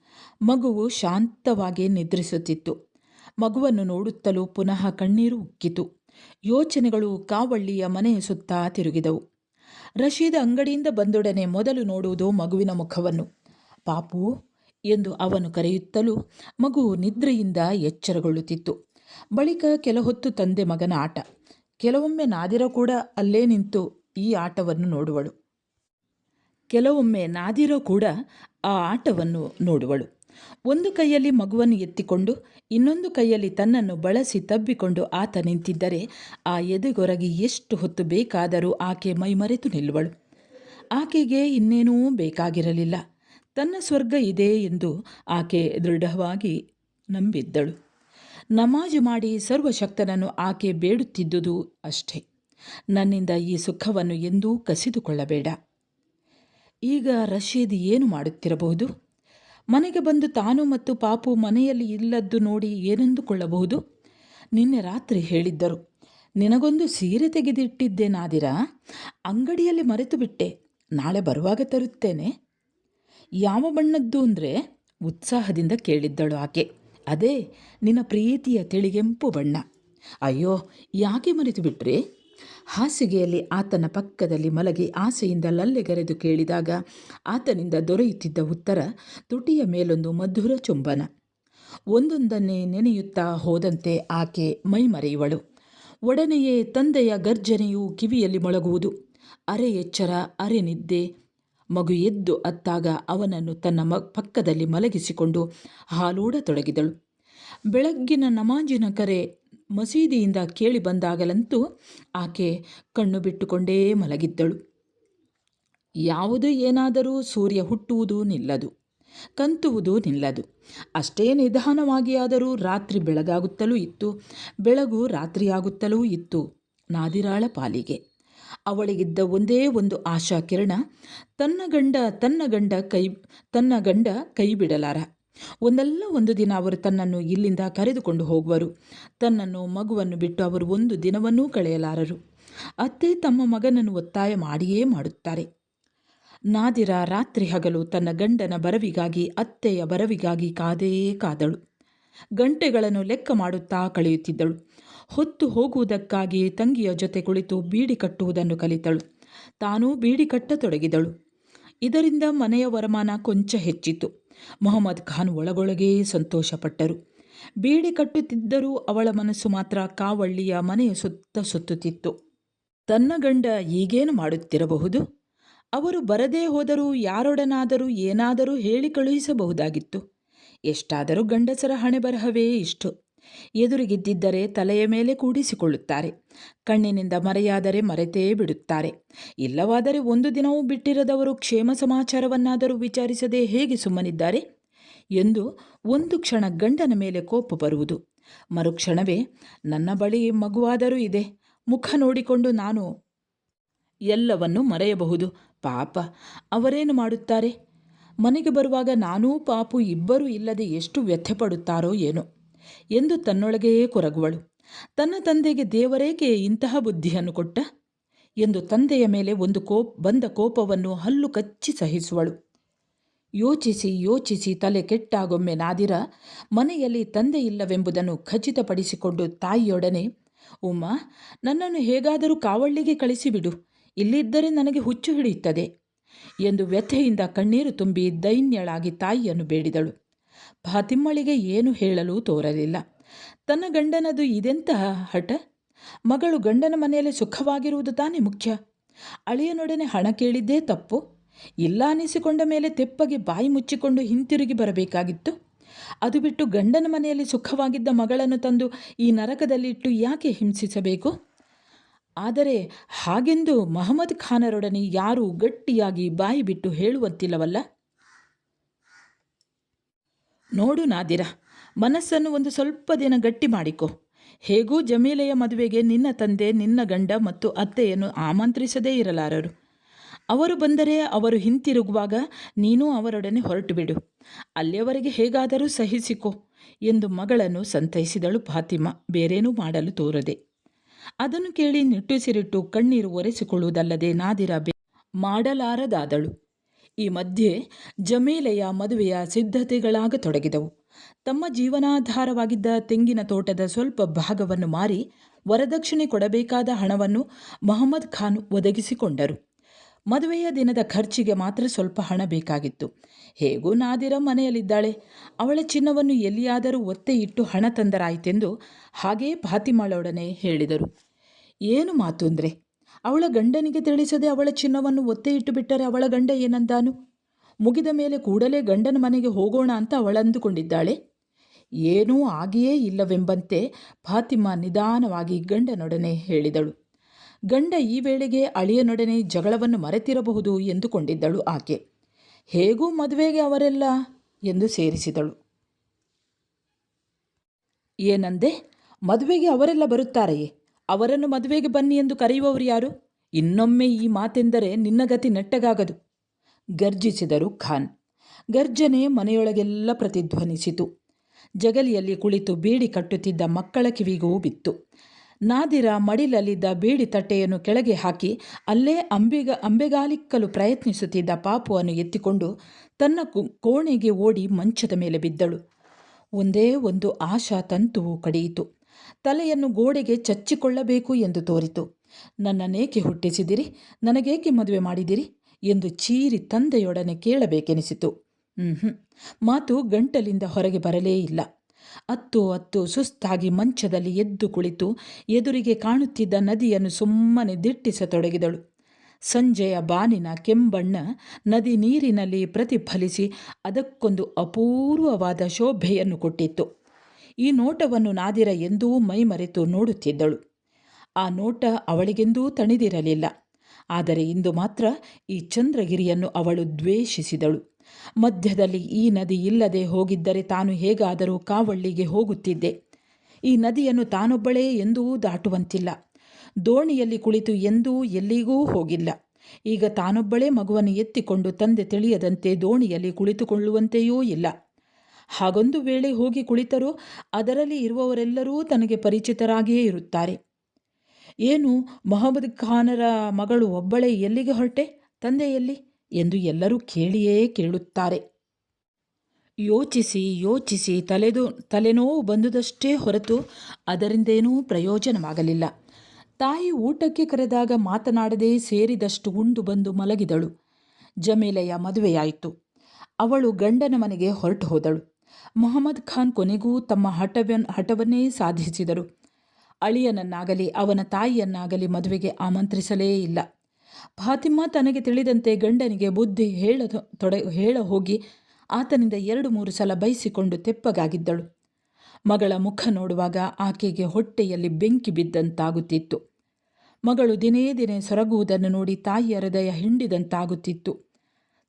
ಮಗುವು ಶಾಂತವಾಗಿ ನಿದ್ರಿಸುತ್ತಿತ್ತು. ಮಗುವನ್ನು ನೋಡುತ್ತಲೂ ಪುನಃ ಕಣ್ಣೀರು ಉಕ್ಕಿತು. ಯೋಚನೆಗಳು ಕಾವಳ್ಳಿಯ ಮನೆಯ ಸುತ್ತ ತಿರುಗಿದವು. ರಶೀದ ಅಂಗಡಿಯಿಂದ ಬಂದೊಡನೆ ಮೊದಲು ನೋಡುವುದು ಮಗುವಿನ ಮುಖವನ್ನು. ಪಾಪು, ಎಂದು ಅವನು ಕರೆಯುತ್ತಲೂ ಮಗು ನಿದ್ರೆಯಿಂದ ಎಚ್ಚರಗೊಳ್ಳುತ್ತಿತ್ತು. ಬಳಿಕ ಕೆಲ ಹೊತ್ತು ತಂದೆ ಮಗನ ಆಟ. ಕೆಲವೊಮ್ಮೆ ನಾದಿರ ಕೂಡ ಅಲ್ಲೇ ನಿಂತು ಈ ಆಟವನ್ನು ನೋಡುವಳು. ಕೆಲವೊಮ್ಮೆ ನಾದಿರ ಕೂಡ ಆ ಆಟವನ್ನು ನೋಡುವಳು. ಒಂದು ಕೈಯಲ್ಲಿ ಮಗುವನ್ನು ಎತ್ತಿಕೊಂಡು, ಇನ್ನೊಂದು ಕೈಯಲ್ಲಿ ತನ್ನನ್ನು ಬಳಸಿ ತಬ್ಬಿಕೊಂಡು ಆತ ನಿಂತಿದ್ದರೆ ಆ ಎದೆಗೊರಗಿ ಎಷ್ಟು ಹೊತ್ತು ಬೇಕಾದರೂ ಆಕೆ ಮೈಮರೆತು ನಿಲ್ಲುವಳು. ಆಕೆಗೆ ಇನ್ನೇನೂ ಬೇಕಾಗಿರಲಿಲ್ಲ. ತನ್ನ ಸ್ವರ್ಗ ಇದೆ ಎಂದು ಆಕೆ ದೃಢವಾಗಿ ನಂಬಿದ್ದಳು. ನಮಾಜು ಮಾಡಿ ಸರ್ವಶಕ್ತನನ್ನು ಆಕೆ ಬೇಡುತ್ತಿದ್ದುದು ಅಷ್ಟೇ. ನನ್ನಿಂದ ಈ ಸುಖವನ್ನು ಎಂದೂ ಕಸಿದುಕೊಳ್ಳಬೇಡ. ಈಗ ರಶೀದ್ ಏನು ಮಾಡುತ್ತಿರಬಹುದು? ಮನೆಗೆ ಬಂದು ತಾನು ಮತ್ತು ಪಾಪು ಮನೆಯಲ್ಲಿ ಇಲ್ಲದ್ದು ನೋಡಿ ಏನೆಂದುಕೊಳ್ಳಬಹುದು? ನಿನ್ನೆ ರಾತ್ರಿ ಹೇಳಿದ್ದರು, ನಿನಗೊಂದು ಸೀರೆ ತೆಗೆದಿಟ್ಟಿದ್ದೆ ನಾದಿರ ಅಂಗಡಿಯಲ್ಲಿ ಮರೆತು ಬಿಟ್ಟೆ ನಾಳೆ ಬರುವಾಗ ತರುತ್ತೇನೆ. ಯಾವ ಬಣ್ಣದ್ದು ಅಂದರೆ? ಉತ್ಸಾಹದಿಂದ ಕೇಳಿದ್ದಳು ಆಕೆ. ಅದೇ, ನಿನ್ನ ಪ್ರೀತಿಯ ತಿಳಿಗೆಂಪು ಬಣ್ಣ. ಅಯ್ಯೋ, ಯಾಕೆ ಮರೆತು ಬಿಟ್ರೆ ಹಾಸಿಗೆಯಲ್ಲಿ ಆತನ ಪಕ್ಕದಲ್ಲಿ ಮಲಗಿ ಆಸೆಯಿಂದ ಲಲ್ಲೆಗರೆದು ಕೇಳಿದಾಗ ಆತನಿಂದ ದೊರೆಯುತ್ತಿದ್ದ ಉತ್ತರ, ತುಟಿಯ ಮೇಲೊಂದು ಮಧುರ ಚುಂಬನ. ಒಂದೊಂದನ್ನೇ ನೆನೆಯುತ್ತಾ ಹೋದಂತೆ ಆಕೆ ಮೈಮರೆಯುವಳು. ಒಡನೆಯೇ ತಂದೆಯ ಗರ್ಜನೆಯು ಕಿವಿಯಲ್ಲಿ ಮೊಳಗುವುದು. ಅರೆ ಎಚ್ಚರ, ಅರೆ ನಿದ್ದೆ. ಮಗು ಎದ್ದು ಅತ್ತಾಗ ಅವನನ್ನು ತನ್ನ ಮ, ಪಕ್ಕದಲ್ಲಿ ಮಲಗಿಸಿಕೊಂಡು ಹಾಲೂಡತೊಡಗಿದಳು. ಬೆಳಗ್ಗಿನ ನಮಾಜಿನ ಕರೆ ಮಸೀದಿಯಿಂದ ಕೇಳಿ ಬಂದಾಗಲಂತೂ ಆಕೆ ಕಣ್ಣು ಬಿಟ್ಟುಕೊಂಡೇ ಮಲಗಿದ್ದಳು. ಯಾವುದು ಏನಾದರೂ ಸೂರ್ಯ ಹುಟ್ಟುವುದು ನಿಲ್ಲದು, ಕಂತುವುದು ನಿಲ್ಲದು. ಅಷ್ಟೇ ನಿಧಾನವಾಗಿ ಆದರೂ ರಾತ್ರಿ ಬೆಳಗಾಗುತ್ತಲೂ ಇತ್ತು, ಬೆಳಗು ರಾತ್ರಿಯಾಗುತ್ತಲೂ ಇತ್ತು ನಾದಿರಾಳ ಪಾಲಿಗೆ. ಅವಳಿಗಿದ್ದ ಒಂದೇ ಒಂದು ಆಶಾ ಕಿರಣ ತನ್ನ ಗಂಡ ತನ್ನ ಗಂಡ ಕೈ, ತನ್ನ ಗಂಡ ಕೈ ಬಿಡಲಾರ ಒಂದಲ್ಲ ಒಂದು ದಿನ ಅವರು ತನ್ನನ್ನು ಇಲ್ಲಿಂದ ಕರೆದುಕೊಂಡು ಹೋಗುವರು. ತನ್ನನ್ನು ಮಗುವನ್ನು ಬಿಟ್ಟು ಅವರು ಒಂದು ದಿನವನ್ನೂ ಕಳೆಯಲಾರರು. ಅತ್ತೆ ತಮ್ಮ ಮಗನನ್ನು ಒತ್ತಾಯ ಮಾಡಿಯೇ ಮಾಡುತ್ತಾರೆ. ನಾದಿರ ರಾತ್ರಿ ಹಗಲು ತನ್ನ ಗಂಡನ ಬರವಿಗಾಗಿ, ಅತ್ತೆಯ ಬರವಿಗಾಗಿ ಕಾದೇ ಕಾದಳು. ಗಂಟೆಗಳನ್ನು ಲೆಕ್ಕ ಮಾಡುತ್ತಾ ಕಳೆಯುತ್ತಿದ್ದಳು. ಹೊತ್ತು ಹೋಗುವುದಕ್ಕಾಗಿ ತಂಗಿಯ ಜೊತೆ ಕುಳಿತು ಬೀಡಿ ಕಟ್ಟುವುದನ್ನು ಕಲಿತಳು. ತಾನೂ ಬೀಡಿ ಕಟ್ಟತೊಡಗಿದಳು. ಇದರಿಂದ ಮನೆಯ ವರಮಾನ ಕೊಂಚ ಹೆಚ್ಚಿತು ಮೊಹಮ್ಮದ್ ಖಾನ್ ಒಳಗೊಳಗೇ ಸಂತೋಷಪಟ್ಟರು. ಬೀಡಿ ಕಟ್ಟುತ್ತಿದ್ದರೂ ಅವಳ ಮನಸ್ಸು ಮಾತ್ರ ಕಾವಳ್ಳಿಯ ಮನೆಯ ಸುತ್ತ ಸುತ್ತುತ್ತಿತ್ತು. ತನ್ನ ಗಂಡ ಈಗೇನು ಮಾಡುತ್ತಿರಬಹುದು? ಅವರು ಬರದೇ ಹೋದರೂ ಯಾರೊಡನಾದರೂ ಏನಾದರೂ ಹೇಳಿ ಕಳುಹಿಸಬಹುದಾಗಿತ್ತು. ಎಷ್ಟಾದರೂ ಗಂಡಸರ ಹಣೆ ಬರಹವೇ ಇಷ್ಟು. ಎದುರಿಗಿದ್ದಿದ್ದರೆ ತಲೆಯ ಮೇಲೆ ಕೂಡಿಸಿಕೊಳ್ಳುತ್ತಾರೆ. ಕಣ್ಣಿನಿಂದ ಮರೆಯಾದರೆ ಮರೆತೇ ಬಿಡುತ್ತಾರೆ. ಇಲ್ಲವಾದರೆ ಒಂದು ದಿನವೂ ಬಿಟ್ಟಿರದವರು ಕ್ಷೇಮ ಸಮಾಚಾರವನ್ನಾದರೂ ವಿಚಾರಿಸದೆ ಹೇಗೆ ಸುಮ್ಮನಿದ್ದಾರೆ? ಎಂದು ಒಂದು ಕ್ಷಣ ಗಂಡನ ಮೇಲೆ ಕೋಪ ಬರುವುದು. ಮರುಕ್ಷಣವೇ, ನನ್ನ ಬಳಿ ಮಗುವಾದರೂ ಇದೆ. ಮುಖ ನೋಡಿಕೊಂಡು ನಾನು ಎಲ್ಲವನ್ನು ಮರೆಯಬಹುದು. ಪಾಪ, ಅವರೇನು ಮಾಡುತ್ತಾರೆ? ಮನೆಗೆ ಬರುವಾಗ ನಾನೂ ಪಾಪು ಇಬ್ಬರೂ ಇಲ್ಲದೆ ಎಷ್ಟು ವ್ಯಥೆಪಡುತ್ತಾರೋ ಏನೋ. ಎಂದು ತನ್ನೊಳಗೆಯೇ ಕೊರಗುವಳು. ತನ್ನ ತಂದೆಗೆ ದೇವರೇಕೆ ಇಂತಹ ಬುದ್ಧಿಯನ್ನು ಕೊಟ್ಟ? ಎಂದು ತಂದೆಯ ಮೇಲೆ ಒಂದು ಕೋಪ್, ಬಂದ ಕೋಪವನ್ನು ಹಲ್ಲು ಕಚ್ಚಿ ಸಹಿಸುವಳು. ಯೋಚಿಸಿ ಯೋಚಿಸಿ ತಲೆ ಕೆಟ್ಟಾಗೊಮ್ಮೆ ನಾದಿರ, ಮನೆಯಲ್ಲಿ ತಂದೆ ಇಲ್ಲವೆಂಬುದನ್ನು ಖಚಿತಪಡಿಸಿಕೊಂಡು ತಾಯಿಯೊಡನೆ ಉಮ್ಮ ನನ್ನನ್ನು ಹೇಗಾದರೂ ಕಾವಳ್ಳಿಗೆ ಕಳಿಸಿಬಿಡು, ಇಲ್ಲಿದ್ದರೆ ನನಗೆ ಹುಚ್ಚು ಹಿಡಿಯುತ್ತದೆ ಎಂದು ವ್ಯಥೆಯಿಂದ ಕಣ್ಣೀರು ತುಂಬಿ ದೈನ್ಯಳಾಗಿ ತಾಯಿಯನ್ನು ಬೇಡಿದಳು. ಫಾತಿಮ್ಮಳಿಗೆ ಏನು ಹೇಳಲು ತೋರಲಿಲ್ಲ. ತನ್ನ ಗಂಡನದು ಇದೆಂತಹ ಹಠ? ಮಗಳು ಗಂಡನ ಮನೆಯಲ್ಲಿ ಸುಖವಾಗಿರುವುದು ತಾನೇ ಮುಖ್ಯ? ಅಳಿಯನೊಡನೆ ಹಣ ಕೇಳಿದ್ದೇ ತಪ್ಪು? ಇಲ್ಲ ಅನಿಸಿಕೊಂಡ ಮೇಲೆ ತೆಪ್ಪಗೆ ಬಾಯಿ ಮುಚ್ಚಿಕೊಂಡು ಹಿಂತಿರುಗಿ ಬರಬೇಕಾಗಿತ್ತು? ಅದು ಬಿಟ್ಟು ಗಂಡನ ಮನೆಯಲ್ಲಿ ಸುಖವಾಗಿದ್ದ ಮಗಳನ್ನು ತಂದು ಈ ನರಕದಲ್ಲಿಟ್ಟು ಯಾಕೆ ಹಿಂಸಿಸಬೇಕು? ಆದರೆ ಹಾಗೆಂದು ಮಹಮ್ಮದ್ ಖಾನರೊಡನೆ ಯಾರೂ ಗಟ್ಟಿಯಾಗಿ ಬಾಯಿ ಬಿಟ್ಟು ಹೇಳುವಂತಿಲ್ಲವಲ್ಲ? ನೋಡು ನಾದಿರ, ಮನಸ್ಸನ್ನು ಒಂದು ಸ್ವಲ್ಪ ದಿನ ಗಟ್ಟಿ ಮಾಡಿಕೊ. ಹೇಗೂ ಜಮೀಲೆಯ ಮದುವೆಗೆ ನಿನ್ನ ತಂದೆ, ನಿನ್ನ ಗಂಡ ಮತ್ತು ಅತ್ತೆಯನ್ನು ಆಮಂತ್ರಿಸದೇ ಇರಲಾರರು. ಅವರು ಬಂದರೆ ಅವರು ಹಿಂತಿರುಗುವಾಗ ನೀನು ಅವರೊಡನೆ ಹೊರಟು ಬಿಡು ಅಲ್ಲಿಯವರೆಗೆ ಹೇಗಾದರೂ ಸಹಿಸಿಕೊ ಎಂದು ಮಗಳನ್ನು ಸಂತೈಸಿದಳು ಫಾತಿಮಾ, ಬೇರೇನೂ ಮಾಡಲು ತೋರದೆ. ಅದನ್ನು ಕೇಳಿ ನಿಟ್ಟುಸಿರಿಟ್ಟು ಕಣ್ಣೀರು ಒರೆಸಿಕೊಳ್ಳುವುದಲ್ಲದೆ ನಾದಿರ ಮಾಡಲಾರದಾದಳು. ಈ ಮಧ್ಯೆ ಜಮೇಲೆಯ ಮದುವೆಯ ಸಿದ್ಧತೆಗಳಾಗತೊಡಗಿದವು ತಮ್ಮ ಜೀವನಾಧಾರವಾಗಿದ್ದ ತೆಂಗಿನ ತೋಟದ ಸ್ವಲ್ಪ ಭಾಗವನ್ನು ಮಾರಿ ವರದಕ್ಷಿಣೆ ಕೊಡಬೇಕಾದ ಹಣವನ್ನು ಮೊಹಮ್ಮದ್ ಖಾನ್ ಒದಗಿಸಿಕೊಂಡರು. ಮದುವೆಯ ದಿನದ ಖರ್ಚಿಗೆ ಮಾತ್ರ ಸ್ವಲ್ಪ ಹಣ ಬೇಕಾಗಿತ್ತು. ಹೇಗೂ ನಾದಿರ ಮನೆಯಲ್ಲಿದ್ದಾಳೆ. ಅವಳ ಚಿನ್ನವನ್ನು ಎಲ್ಲಿಯಾದರೂ ಒತ್ತೆ ಇಟ್ಟು ಹಣ ತಂದರಾಯಿತೆಂದು ಹಾಗೇ ಫಾತಿಮಾಳೊಡನೆ ಹೇಳಿದರು. ಏನು ಮಾತು ಅವಳ ಗಂಡನಿಗೆ ತಿಳಿಸದೆ ಅವಳ ಚಿನ್ನವನ್ನು ಒತ್ತೆ ಇಟ್ಟು ಬಿಟ್ಟರೆ ಅವಳ ಗಂಡ ಏನಂದಾನು? ಮುಗಿದ ಮೇಲೆ ಕೂಡಲೇ ಗಂಡನ ಮನೆಗೆ ಹೋಗೋಣ ಅಂತ ಅವಳಂದುಕೊಂಡಿದ್ದಾಳೆ ಏನೂ ಆಗಿಯೇ ಇಲ್ಲವೆಂಬಂತೆ ಫಾತಿಮಾ ನಿಧಾನವಾಗಿ ಗಂಡನೊಡನೆ ಹೇಳಿದಳು. ಗಂಡ ಈ ವೇಳೆಗೆ ಅಳಿಯನೊಡನೆ ಜಗಳವನ್ನು ಮರೆತಿರಬಹುದು ಎಂದುಕೊಂಡಿದ್ದಳು ಆಕೆ. ಹೇಗೂ ಮದುವೆಗೆ ಅವರೆಲ್ಲ? ಎಂದು ಸೇರಿಸಿದಳು. ಏನಂದೆ, ಮದುವೆಗೆ ಅವರೆಲ್ಲ ಬರುತ್ತಾರೆಯೇ? ಅವರನ್ನು ಮದುವೆಗೆ ಬನ್ನಿ ಎಂದು ಕರೆಯುವವರು ಯಾರು? ಇನ್ನೊಮ್ಮೆ ಈ ಮಾತೆಂದರೆ ನಿನ್ನ ಗತಿ ನೆಟ್ಟಗಾಗದು. ಗರ್ಜಿಸಿದರು ಖಾನ್. ಗರ್ಜನೆ ಮನೆಯೊಳಗೆಲ್ಲ ಪ್ರತಿಧ್ವನಿಸಿತು. ಜಗಲಿಯಲ್ಲಿ ಕುಳಿತು ಬೀಡಿ ಕಟ್ಟುತ್ತಿದ್ದ ಮಕ್ಕಳ ಕಿವಿಗೂ ಬಿತ್ತು. ನಾದಿರ ಮಡಿಲಲ್ಲಿದ್ದ ಬೀಡಿ ತಟ್ಟೆಯನ್ನು ಕೆಳಗೆ ಹಾಕಿ ಅಲ್ಲೇ ಅಂಬಿಗ ಅಂಬೆಗಾಲಿಕ್ಕಲು ಪ್ರಯತ್ನಿಸುತ್ತಿದ್ದ ಪಾಪುವನ್ನು ಎತ್ತಿಕೊಂಡು ತನ್ನ ಕೋಣೆಗೆ ಓಡಿ ಮಂಚದ ಮೇಲೆ ಬಿದ್ದಳು. ಒಂದೇ ಒಂದು ಆಶಾ ತಂತುವು ಕಡಿಯಿತು. ತಲೆಯನ್ನು ಗೋಡೆಗೆ ಚಚ್ಚಿಕೊಳ್ಳಬೇಕು ಎಂದು ತೋರಿತು. ನನ್ನನ್ನೇಕೆ ಹುಟ್ಟಿಸಿದಿರಿ? ನನಗೇಕೆ ಮದುವೆ ಮಾಡಿದಿರಿ? ಎಂದು ಚೀರಿ ತಂದೆಯೊಡನೆ ಕೇಳಬೇಕೆನಿಸಿತು. ಹ್ಞೂ ಮಾತು ಗಂಟಲಿಂದ ಹೊರಗೆ ಬರಲೇ ಇಲ್ಲ. ಅತ್ತು ಅತ್ತು ಸುಸ್ತಾಗಿ ಮಂಚದಲ್ಲಿ ಎದ್ದು ಕುಳಿತು ಎದುರಿಗೆ ಕಾಣುತ್ತಿದ್ದ ನದಿಯನ್ನು ಸುಮ್ಮನೆ ದಿಟ್ಟಿಸತೊಡಗಿದಳು. ಸಂಜೆಯ ಬಾನಿನ ಕೆಂಬಣ್ಣ ನದಿ ನೀರಿನಲ್ಲಿ ಪ್ರತಿಫಲಿಸಿ ಅದಕ್ಕೊಂದು ಅಪೂರ್ವವಾದ ಶೋಭೆಯನ್ನು ಕೊಟ್ಟಿತ್ತು. ಈ ನೋಟವನ್ನು ನಾದಿರ ಎಂದೂ ಮೈಮರೆತು ನೋಡುತ್ತಿದ್ದಳು. ಆ ನೋಟ ಅವಳಿಗೆಂದೂ ತಣಿದಿರಲಿಲ್ಲ. ಆದರೆ ಇಂದು ಮಾತ್ರ ಈ ಚಂದ್ರಗಿರಿಯನ್ನು ಅವಳು ದ್ವೇಷಿಸಿದಳು. ಮಧ್ಯದಲ್ಲಿ ಈ ನದಿ ಇಲ್ಲದೆ ಹೋಗಿದ್ದರೆ ತಾನು ಹೇಗಾದರೂ ಕಾವಳ್ಳಿಗೆ ಹೋಗುತ್ತಿದ್ದೆ. ಈ ನದಿಯನ್ನು ತಾನೊಬ್ಬಳೇ ಎಂದೂ ದಾಟುವಂತಿಲ್ಲ. ದೋಣಿಯಲ್ಲಿ ಕುಳಿತು ಎಂದೂ ಎಲ್ಲಿಗೂ ಹೋಗಿಲ್ಲ. ಈಗ ತಾನೊಬ್ಬಳೇ ಮಗುವನ್ನು ಎತ್ತಿಕೊಂಡು ತಂದೆ ತಿಳಿಯದಂತೆ ದೋಣಿಯಲ್ಲಿ ಕುಳಿತುಕೊಳ್ಳುವಂತೆಯೂ ಇಲ್ಲ. ಹಾಗೊಂದು ವೇಳೆ ಹೋಗಿ ಕುಳಿತರೂ ಅದರಲ್ಲಿ ಇರುವವರೆಲ್ಲರೂ ತನಗೆ ಪರಿಚಿತರಾಗಿಯೇ ಇರುತ್ತಾರೆ. ಏನು, ಮೊಹಮ್ಮದ್ ಖಾನರ ಮಗಳು ಒಬ್ಬಳೇ ಎಲ್ಲಿಗೆ ಹೊರಟೆ? ತಂದೆ ಎಲ್ಲಿ ಎಂದು ಎಲ್ಲರೂ ಕೇಳಿಯೇ ಕೇಳುತ್ತಾರೆ. ಯೋಚಿಸಿ ಯೋಚಿಸಿ ತಲೆದು, ತಲೆನೋವು ಬಂದುದಷ್ಟೇ ಹೊರತು ಅದರಿಂದೇನೂ ಪ್ರಯೋಜನವಾಗಲಿಲ್ಲ. ತಾಯಿ ಊಟಕ್ಕೆ ಕರೆದಾಗ ಮಾತನಾಡದೆ ಸೇರಿದಷ್ಟು ಉಂಡು ಬಂದು ಮಲಗಿದಳು. ಜಮೀಲೆಯ ಮದುವೆಯಾಯಿತು. ಅವಳು ಗಂಡನ ಮನೆಗೆ ಹೊರಟು ಹೋದಳು. ಮೊಹಮ್ಮದ್ ಖಾನ್ ಕೊನೆಗೂ ತಮ್ಮ ಹಠವನ್ ಹಠವನ್ನೇ ಸಾಧಿಸಿದರು. ಅಳಿಯನನ್ನಾಗಲಿ, ಅವನ ತಾಯಿಯನ್ನಾಗಲಿ ಮದುವೆಗೆ ಆಮಂತ್ರಿಸಲೇ ಇಲ್ಲ. ಫಾತಿಮಾ ತನಗೆ ತಿಳಿದಂತೆ ಗಂಡನಿಗೆ ಬುದ್ಧಿ ಹೇಳ ತೊಡ, ಹೇಳ ಹೋಗಿ ಆತನಿಂದ ಎರಡು ಮೂರು ಸಲ ಬೈಸಿಕೊಂಡು ತೆಪ್ಪಗಾಗಿದ್ದಳು. ಮಗಳ ಮುಖ ನೋಡುವಾಗ ಆಕೆಗೆ ಹೊಟ್ಟೆಯಲ್ಲಿ ಬೆಂಕಿ ಬಿದ್ದಂತಾಗುತ್ತಿತ್ತು. ಮಗಳು ದಿನೇ ದಿನೇ ಸೊರಗುವುದನ್ನು ನೋಡಿ ತಾಯಿಯ ಹೃದಯ ಹಿಂಡಿದಂತಾಗುತ್ತಿತ್ತು.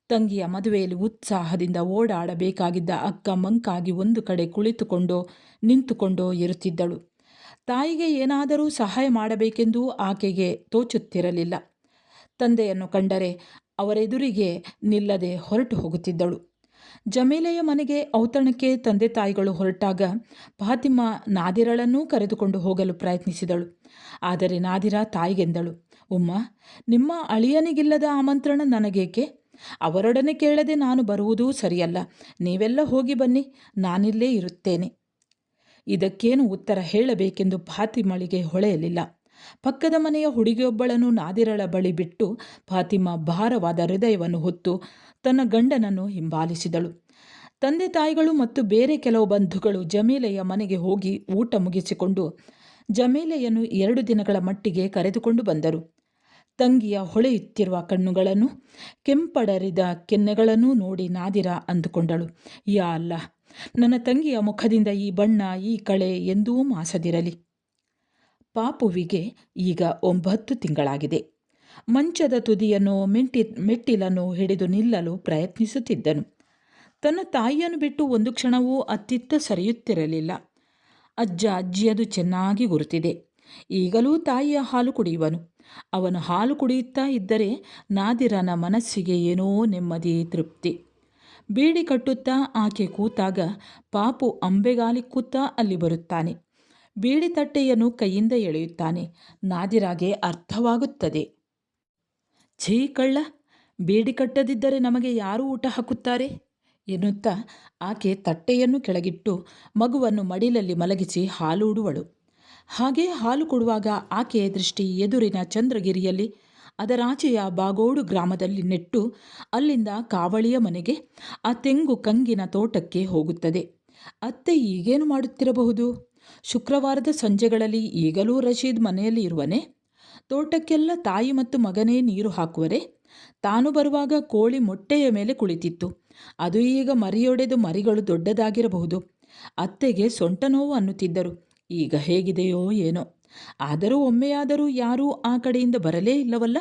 ತಂಗಿಯ ಮದುವೆಯಲ್ಲಿ ಉತ್ಸಾಹದಿಂದ ಓಡಾಡಬೇಕಾಗಿದ್ದ ಅಕ್ಕ ಮಂಕಾಗಿ ಒಂದು ಕಡೆ ಕುಳಿತುಕೊಂಡೋ ನಿಂತುಕೊಂಡೋ ಇರುತ್ತಿದ್ದಳು. ತಾಯಿಗೆ ಏನಾದರೂ ಸಹಾಯ ಮಾಡಬೇಕೆಂದೂ ಆಕೆಗೆ ತೋಚುತ್ತಿರಲಿಲ್ಲ. ತಂದೆಯನ್ನು ಕಂಡರೆ ಅವರೆದುರಿಗೆ ನಿಲ್ಲದೆ ಹೊರಟು ಹೋಗುತ್ತಿದ್ದಳು. ಜಮೇಲೆಯ ಮನೆಗೆ ಔತಣಕ್ಕೆ ತಂದೆ ತಾಯಿಗಳು ಹೊರಟಾಗ ಫಾತಿಮಾ ನಾದಿರಳನ್ನೂ ಕರೆದುಕೊಂಡು ಹೋಗಲು ಪ್ರಯತ್ನಿಸಿದಳು. ಆದರೆ ನಾದಿರ ತಾಯಿಗೆಂದಳು, ಉಮ್ಮ, ನಿಮ್ಮ ಅಳಿಯನಿಗಿಲ್ಲದ ಆಮಂತ್ರಣ ನನಗೇಕೆ? ಅವರೊಡನೆ ಕೇಳದೆ ನಾನು ಬರುವುದೂ ಸರಿಯಲ್ಲ. ನೀವೆಲ್ಲ ಹೋಗಿ ಬನ್ನಿ, ನಾನಿಲ್ಲೇ ಇರುತ್ತೇನೆ. ಇದಕ್ಕೇನು ಉತ್ತರ ಹೇಳಬೇಕೆಂದು ಫಾತಿಮಳಿಗೆ ಹೊಳೆಯಲಿಲ್ಲ. ಪಕ್ಕದ ಮನೆಯ ಹುಡುಗಿಯೊಬ್ಬಳನ್ನು ನಾದಿರಳ ಬಳಿ ಬಿಟ್ಟು ಫಾತಿಮಾ ಭಾರವಾದ ಹೃದಯವನ್ನು ಹೊತ್ತು ತನ್ನ ಗಂಡನನ್ನು ಹಿಂಬಾಲಿಸಿದಳು. ತಂದೆ ತಾಯಿಗಳು ಮತ್ತು ಬೇರೆ ಕೆಲವು ಬಂಧುಗಳು ಜಮೀಲೆಯ ಮನೆಗೆ ಹೋಗಿ ಊಟ ಮುಗಿಸಿಕೊಂಡು ಜಮೀಲೆಯನ್ನು ಎರಡು ದಿನಗಳ ಮಟ್ಟಿಗೆ ಕರೆದುಕೊಂಡು ಬಂದರು. ತಂಗಿಯ ಹೊಳೆಯುತ್ತಿರುವ ಕಣ್ಣುಗಳನ್ನು, ಕೆಂಪಡರಿದ ಕೆನ್ನೆಗಳನ್ನೂ ನೋಡಿ ನಾದಿರ ಅಂದುಕೊಂಡಳು. ಯಾ ಅಲ್ಲ, ನನ್ನ ತಂಗಿಯ ಮುಖದಿಂದ ಈ ಬಣ್ಣ, ಈ ಕಳೆ ಎಂದೂ ಮಾಸದಿರಲಿ. ಪಾಪುವಿಗೆ ಈಗ ಒಂಬತ್ತು ತಿಂಗಳಾಗಿದೆ. ಮಂಚದ ತುದಿಯನ್ನು ಮೆಂಟಿ, ಮೆಟ್ಟಿಲನ್ನು ಹಿಡಿದು ನಿಲ್ಲಲು ಪ್ರಯತ್ನಿಸುತ್ತಿದ್ದನು. ತನ್ನ ತಾಯಿಯನ್ನು ಬಿಟ್ಟು ಒಂದು ಕ್ಷಣವೂ ಅತ್ತಿತ್ತ ಸರಿಯುತ್ತಿರಲಿಲ್ಲ. ಅಜ್ಜ ಅಜ್ಜಿಯದು ಚೆನ್ನಾಗಿ ಗುರುತಿದೆ. ಈಗಲೂ ತಾಯಿಯ ಹಾಲು ಕುಡಿಯುವನು. ಅವನು ಹಾಲು ಕುಡಿಯುತ್ತಾ ಇದ್ದರೆ ನಾದಿರನ ಮನಸ್ಸಿಗೆ ಏನೋ ನೆಮ್ಮದಿ, ತೃಪ್ತಿ. ಬೀಡಿ ಕಟ್ಟುತ್ತಾ ಆಕೆ ಕೂತಾಗ ಪಾಪು ಅಂಬೆಗಾಲಿ ಕೂತಾ ಅಲ್ಲಿ ಬರುತ್ತಾನೆ. ಬೀಡಿ ತಟ್ಟೆಯನ್ನು ಕೈಯಿಂದ ಎಳೆಯುತ್ತಾನೆ. ನಾದಿರಾಗೆ ಅರ್ಥವಾಗುತ್ತದೆ. ಛೀ ಕಳ್ಳ, ಬೀಡಿ ಕಟ್ಟದಿದ್ದರೆ ನಮಗೆ ಯಾರು ಊಟ ಹಾಕುತ್ತಾರೆ? ಎನ್ನುತ್ತಾ ಆಕೆ ತಟ್ಟೆಯನ್ನು ಕೆಳಗಿಟ್ಟು ಮಗುವನ್ನು ಮಡಿಲಲ್ಲಿ ಮಲಗಿಸಿ ಹಾಲೂಡುವಳು. ಹಾಗೆ ಹಾಲು ಕೊಡುವಾಗ ಆಕೆಯ ದೃಷ್ಟಿ ಎದುರಿನ ಚಂದ್ರಗಿರಿಯಲ್ಲಿ. ಅದರಾಚೆಯ ಬಾಗೋಡು ಗ್ರಾಮದಲ್ಲಿ ನೆಟ್ಟು ಅಲ್ಲಿಂದ ಕಾವಳಿಯ ಮನೆಗೆ ಆ ತೆಂಗು ಕಂಗಿನ ತೋಟಕ್ಕೆ ಹೋಗುತ್ತದೆ. ಅತ್ತೆ ಈಗೇನು ಮಾಡುತ್ತಿರಬಹುದು? ಶುಕ್ರವಾರದ ಸಂಜೆಗಳಲ್ಲಿ ಈಗಲೂ ರಶೀದ್ ಮನೆಯಲ್ಲಿ ಇರುವನೆ? ತೋಟಕ್ಕೆಲ್ಲ ತಾಯಿ ಮತ್ತು ಮಗನೇ ನೀರು ಹಾಕುವರೆ? ತಾನು ಬರುವಾಗ ಕೋಳಿ ಮೊಟ್ಟೆಯ ಮೇಲೆ ಕುಳಿತಿತ್ತು. ಅದು ಈಗ ಮರಿಯೊಡೆದು ಮರಿಗಳು ದೊಡ್ಡದಾಗಿರಬಹುದು. ಅತ್ತೆಗೆ ಸೊಂಟ ನೋವು ಅನ್ನುತ್ತಿದ್ದರು. ಈಗ ಹೇಗಿದೆಯೋ ಏನೋ. ಆದರೂ ಒಮ್ಮೆಯಾದರೂ ಯಾರೂ ಆ ಕಡೆಯಿಂದ ಬರಲೇ ಇಲ್ಲವಲ್ಲ?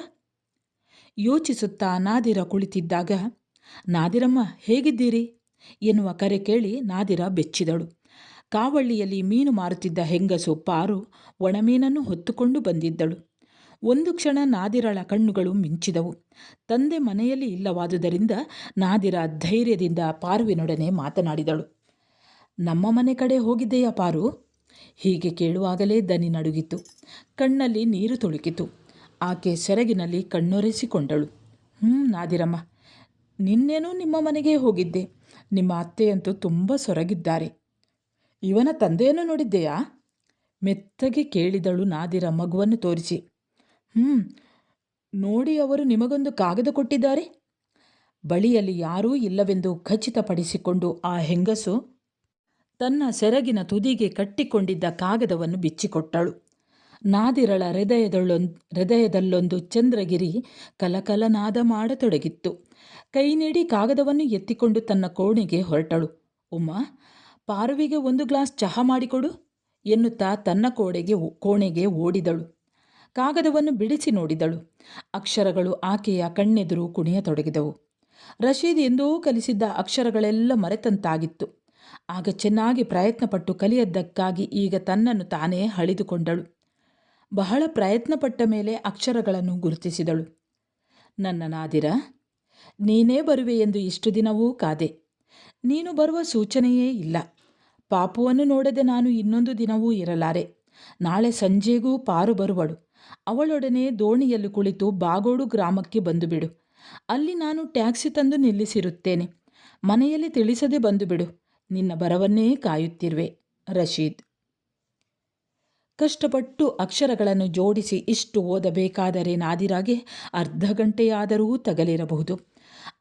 ಯೋಚಿಸುತ್ತಾ ನಾದಿರ ಕುಳಿತಿದ್ದಾಗ, ನಾದಿರಮ್ಮ, ಹೇಗಿದ್ದೀರಿ? ಎನ್ನುವ ಕರೆ ಕೇಳಿ ನಾದಿರ ಬೆಚ್ಚಿದಳು. ಕಾವಳ್ಳಿಯಲ್ಲಿ ಮೀನು ಮಾರುತ್ತಿದ್ದ ಹೆಂಗಸು ಪಾರು ಒಣಮೀನನ್ನು ಹೊತ್ತುಕೊಂಡು ಬಂದಿದ್ದಳು. ಒಂದು ಕ್ಷಣ ನಾದಿರಳ ಕಣ್ಣುಗಳು ಮಿಂಚಿದವು. ತಂದೆ ಮನೆಯಲ್ಲಿ ಇಲ್ಲವಾದುದರಿಂದ ನಾದಿರ ಧೈರ್ಯದಿಂದ ಪಾರುವಿನೊಡನೆ ಮಾತನಾಡಿದಳು. ನಮ್ಮ ಮನೆ ಕಡೆ ಹೋಗಿದ್ದೆಯಾ ಪಾರು? ಹೀಗೆ ಕೇಳುವಾಗಲೇ ದನಿ ನಡುಗಿತು ಕಣ್ಣಲ್ಲಿ ನೀರು ತುಳುಕಿತು ಆಕೆ ಸೆರಗಿನಲ್ಲಿ ಕಣ್ಣೊರೆಸಿಕೊಂಡಳು. ಹ್ಞೂ ನಾದಿರಮ್ಮ, ನಿನ್ನೇನೂ ನಿಮ್ಮ ಮನೆಗೆ ಹೋಗಿದ್ದೆ. ನಿಮ್ಮ ಅತ್ತೆಯಂತೂ ತುಂಬ ಸೊರಗಿದ್ದಾರೆ. ಇವನ ತಂದೆಯನ್ನು ನೋಡಿದ್ದೆಯಾ? ಮೆತ್ತಗೆ ಕೇಳಿದಳು ನಾದಿರ ಮಗುವನ್ನು ತೋರಿಸಿ. ಹ್ಞೂ ನೋಡಿ ಅವರು ನಿಮಗೊಂದು ಕಾಗದ ಕೊಟ್ಟಿದ್ದಾರೆ. ಬಳಿಯಲ್ಲಿ ಯಾರೂ ಇಲ್ಲವೆಂದು ಖಚಿತಪಡಿಸಿಕೊಂಡು ಆ ಹೆಂಗಸು ತನ್ನ ಸೆರಗಿನ ತುದಿಗೆ ಕಟ್ಟಿಕೊಂಡಿದ್ದ ಕಾಗದವನ್ನು ಬಿಚ್ಚಿಕೊಟ್ಟಳು. ನಾದಿರಳ ಹೃದಯದಲ್ಲೊಂದು ಹೃದಯದಲ್ಲೊಂದು ಚಂದ್ರಗಿರಿ ಕಲಕಲನಾದ ಮಾಡತೊಡಗಿತ್ತು. ಕೈ ನೀಡಿ ಕಾಗದವನ್ನು ಎತ್ತಿಕೊಂಡು ತನ್ನ ಕೋಣೆಗೆ ಹೊರಟಳು. ಉಮ್ಮ ಪಾರುವಿಗೆ ಒಂದು ಗ್ಲಾಸ್ ಚಹಾ ಮಾಡಿಕೊಡು, ಎನ್ನುತ್ತಾ ತನ್ನ ಕೋಣೆಗೆ ಕೋಣೆಗೆ ಓಡಿದಳು. ಕಾಗದವನ್ನು ಬಿಡಿಸಿ ನೋಡಿದಳು. ಅಕ್ಷರಗಳು ಆಕೆಯ ಕಣ್ಣೆದುರು ಕುಣಿಯತೊಡಗಿದವು. ರಶೀದ್ ಎಂದೂ ಕಲಿಸಿದ್ದ ಅಕ್ಷರಗಳೆಲ್ಲ ಮರೆತಂತಾಗಿತ್ತು. ಆಗ ಚೆನ್ನಾಗಿ ಪ್ರಯತ್ನಪಟ್ಟು ಕಲಿಯದ್ದಕ್ಕಾಗಿ ಈಗ ತನ್ನನ್ನು ತಾನೇ ಹಳಿದುಕೊಂಡಳು ಬಹಳ ಪ್ರಯತ್ನಪಟ್ಟ ಮೇಲೆ ಅಕ್ಷರಗಳನ್ನು ಗುರುತಿಸಿದಳು. ನನ್ನ ನಾದಿರ, ನೀನೇ ಬರುವೆ ಎಂದು ಇಷ್ಟು ದಿನವೂ ಕಾದೆ. ನೀನು ಬರುವ ಸೂಚನೆಯೇ ಇಲ್ಲ. ಪಾಪುವನ್ನು ನೋಡದೆ ನಾನು ಇನ್ನೊಂದು ದಿನವೂ ಇರಲಾರೆ. ನಾಳೆ ಸಂಜೆಗೂ ಪಾರು ಬರುವಳು. ಅವಳೊಡನೆ ದೋಣಿಯಲ್ಲಿ ಕುಳಿತು ಬಾಗೋಡು ಗ್ರಾಮಕ್ಕೆ ಬಂದು ಬಿಡು ಅಲ್ಲಿ ನಾನು ಟ್ಯಾಕ್ಸಿ ತಂದು ನಿಲ್ಲಿಸಿರುತ್ತೇನೆ. ಮನೆಯಲ್ಲಿ ತಿಳಿಸದೆ ಬಂದು ಬಿಡು ನಿನ್ನ ಬರವನ್ನೇ ಕಾಯುತ್ತಿರುವೆ, ರಶೀದ್. ಕಷ್ಟಪಟ್ಟು ಅಕ್ಷರಗಳನ್ನು ಜೋಡಿಸಿ ಇಷ್ಟು ಓದಬೇಕಾದರೆ ನಾದಿರಾಗೆ ಅರ್ಧ ಗಂಟೆಯಾದರೂ ತಗಲಿರಬಹುದು.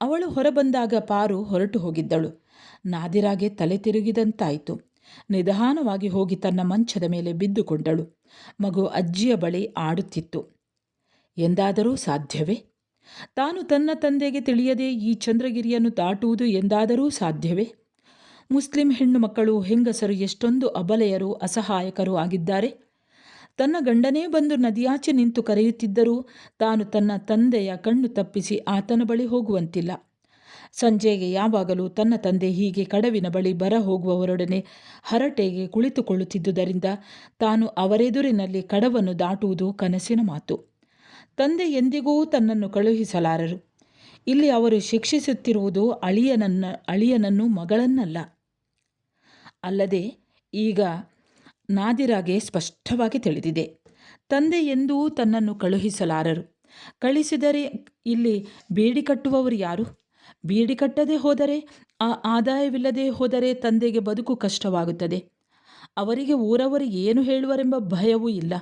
ಅವಳು ಹೊರಬಂದಾಗ ಪಾರು ಹೊರಟು ಹೋಗಿದ್ದಳು. ನಾದಿರಾಗೆ ತಲೆ ತಿರುಗಿದಂತಾಯಿತು. ನಿಧಾನವಾಗಿ ಹೋಗಿ ತನ್ನ ಮಂಚದ ಮೇಲೆ ಬಿದ್ದುಕೊಂಡಳು. ಮಗು ಅಜ್ಜಿಯ ಬಳಿ ಆಡುತ್ತಿತ್ತು. ಎಂದಾದರೂ ಸಾಧ್ಯವೇ? ತಾನು ತನ್ನ ತಂದೆಗೆ ತಿಳಿಯದೆ ಈ ಚಂದ್ರಗಿರಿಯನ್ನು ದಾಟುವುದು ಎಂದಾದರೂ ಸಾಧ್ಯವೇ? ಮುಸ್ಲಿಂ ಹೆಣ್ಣು ಮಕ್ಕಳು ಹೆಂಗಸರು ಎಷ್ಟೊಂದು ಅಬಲೆಯರು, ಅಸಹಾಯಕರು ಆಗಿದ್ದಾರೆ. ತನ್ನ ಗಂಡನೇ ಬಂದು ನದಿಯಾಚೆ ನಿಂತು ಕರೆಯುತ್ತಿದ್ದರೂ ತಾನು ತನ್ನ ತಂದೆಯ ಕಣ್ಣು ತಪ್ಪಿಸಿ ಆತನ ಬಳಿ ಹೋಗುವಂತಿಲ್ಲ. ಸಂಜೆಗೆ ಯಾವಾಗಲೂ ತನ್ನ ತಂದೆ ಹೀಗೆ ಕಡವಿನ ಬಳಿ ಬರ ಹೋಗುವವರೊಡನೆ ಹರಟೆಗೆ ಕುಳಿತುಕೊಳ್ಳುತ್ತಿದ್ದುದರಿಂದ ತಾನು ಅವರೆದುರಿನಲ್ಲಿ ಕಡವನ್ನು ದಾಟುವುದು ಕನಸಿನ ಮಾತು. ತಂದೆ ಎಂದಿಗೂ ತನ್ನನ್ನು ಕಳುಹಿಸಲಾರರು. ಇಲ್ಲಿ ಅವರು ಶಿಕ್ಷಿಸುತ್ತಿರುವುದು ಅಳಿಯನನ್ನ, ಅಳಿಯನನ್ನು ಮಗಳನ್ನಲ್ಲ. ಅಲ್ಲದೆ ಈಗ ನಾದಿರಾಗೆ ಸ್ಪಷ್ಟವಾಗಿ ತಿಳಿದಿದೆ. ತಂದೆ ಎಂದೂ ತನ್ನನ್ನು ಕಳುಹಿಸಲಾರರು. ಕಳಿಸಿದರೆ ಇಲ್ಲಿ ಬೇಡಿ ಕಟ್ಟುವವರು ಯಾರು? ಬೀಡಿ ಕಟ್ಟದೆ ಹೋದರೆ, ಆ ಆದಾಯವಿಲ್ಲದೆ ಹೋದರೆ ತಂದೆಗೆ ಬದುಕು ಕಷ್ಟವಾಗುತ್ತದೆ. ಅವರಿಗೆ ಊರವರು ಏನು ಹೇಳುವರೆಂಬ ಭಯವೂ ಇಲ್ಲ.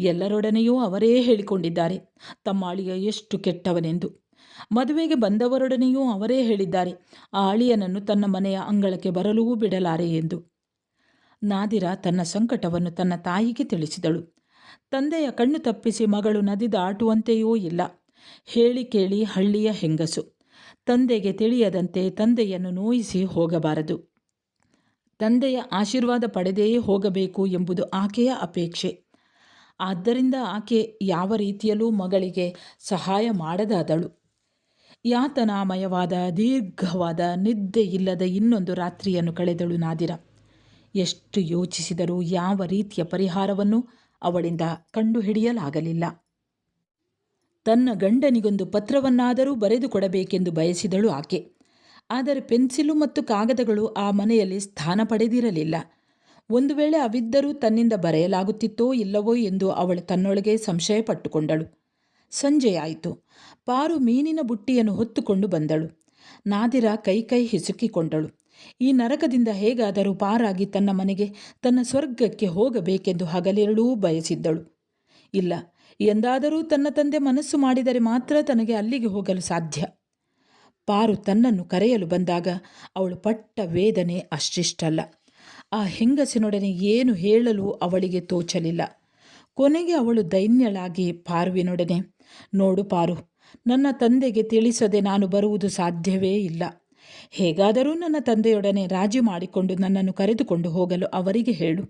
ಎಲ್ಲರೊಡನೆಯೂ ಅವರೇ ಹೇಳಿಕೊಂಡಿದ್ದಾರೆ. ತಮ್ಮ ಎಷ್ಟು ಕೆಟ್ಟವನೆಂದು. ಮದುವೆಗೆ ಬಂದವರೊಡನೆಯೂ ಅವರೇ ಹೇಳಿದ್ದಾರೆ. ಆ ಅಳಿಯನನ್ನು ತನ್ನ ಮನೆಯ ಅಂಗಳಕ್ಕೆ ಬರಲೂ ಬಿಡಲಾರೆ ಎಂದು. ನಾದಿರ ತನ್ನ ಸಂಕಟವನ್ನು ತನ್ನ ತಾಯಿಗೆ ತಿಳಿಸಿದಳು. ತಂದೆಯ ಕಣ್ಣು ತಪ್ಪಿಸಿ ಮಗಳು ನದಿ ದಾಟುವಂತೆಯೂ ಇಲ್ಲ. ಹೇಳಿ ಕೇಳಿ ಹಳ್ಳಿಯ ಹೆಂಗಸು. ತಂದೆಗೆ ತಿಳಿಯದಂತೆ ತಂದೆಯನ್ನು ನೋಯಿಸಿ ಹೋಗಬಾರದು. ತಂದೆಯ ಆಶೀರ್ವಾದ ಪಡೆದೇ ಹೋಗಬೇಕು ಎಂಬುದು ಆಕೆಯ ಅಪೇಕ್ಷೆ. ಆದ್ದರಿಂದ ಆಕೆ ಯಾವ ರೀತಿಯಲ್ಲೂ ಮಗಳಿಗೆ ಸಹಾಯ ಮಾಡದಾದಳು. ಯಾತನಾಮಯವಾದ, ದೀರ್ಘವಾದ ನಿದ್ದೆ ಇಲ್ಲದ ಇನ್ನೊಂದು ರಾತ್ರಿಯನ್ನು ಕಳೆದಳು ನಾದಿರ. ಎಷ್ಟು ಯೋಚಿಸಿದರೂ ಯಾವ ರೀತಿಯ ಪರಿಹಾರವನ್ನು ಅವಳಿಂದ ಕಂಡುಹಿಡಿಯಲಾಗಲಿಲ್ಲ. ತನ್ನ ಗಂಡನಿಗೊಂದು ಪತ್ರವನ್ನಾದರೂ ಬರೆದುಕೊಡಬೇಕೆಂದು ಬಯಸಿದಳು ಆಕೆ. ಆದರೆ ಪೆನ್ಸಿಲು ಮತ್ತು ಕಾಗದಗಳು ಆ ಮನೆಯಲ್ಲಿ ಸ್ಥಾನ ಪಡೆದಿರಲಿಲ್ಲ. ಒಂದು ವೇಳೆ ಅವಿದ್ದರೂ ತನ್ನಿಂದ ಬರೆಯಲಾಗುತ್ತಿತ್ತೋ ಇಲ್ಲವೋ ಎಂದು ಅವಳು ತನ್ನೊಳಗೆ ಸಂಶಯ ಪಟ್ಟುಕೊಂಡಳು ಸಂಜೆಯಾಯಿತು ಪಾರು ಮೀನಿನ ಬುಟ್ಟಿಯನ್ನು ಹೊತ್ತುಕೊಂಡು ಬಂದಳು. ನಾದಿರ ಕೈ ಹಿಸುಕಿಕೊಂಡಳು. ಈ ನರಕದಿಂದ ಹೇಗಾದರೂ ಪಾರಾಗಿ ತನ್ನ ಮನೆಗೆ, ತನ್ನ ಸ್ವರ್ಗಕ್ಕೆ ಹೋಗಬೇಕೆಂದು ಹಗಲಿರಳೂ ಬಯಸಿದ್ದಳು. ಇಲ್ಲ, ಎಂದಾದರೂ ತನ್ನ ತಂದೆ ಮನಸ್ಸು ಮಾಡಿದರೆ ಮಾತ್ರ ತನಗೆ ಅಲ್ಲಿಗೆ ಹೋಗಲು ಸಾಧ್ಯ. ಪಾರು ತನ್ನನ್ನು ಕರೆಯಲು ಬಂದಾಗ ಅವಳು ಪಟ್ಟ ವೇದನೆ ಅಷ್ಟಿಷ್ಟಲ್ಲ. ಆ ಹೆಂಗಸಿನೊಡನೆ ಏನು ಹೇಳಲು ಅವಳಿಗೆ ತೋಚಲಿಲ್ಲ. ಕೊನೆಗೆ ಅವಳು ದೈನ್ಯಳಾಗಿ ಪಾರುವಿನೊಡನೆ ನೋಡು ಪಾರು, ನನ್ನ ತಂದೆಗೆ ತಿಳಿಸದೆ ನಾನು ಬರುವುದು ಸಾಧ್ಯವೇ ಇಲ್ಲ. ಹೇಗಾದರೂ ನನ್ನ ತಂದೆಯೊಡನೆ ರಾಜಿ ಮಾಡಿಕೊಂಡು ನನ್ನನ್ನು ಕರೆದುಕೊಂಡು ಹೋಗಲು ಅವರಿಗೆ ಹೇಳು.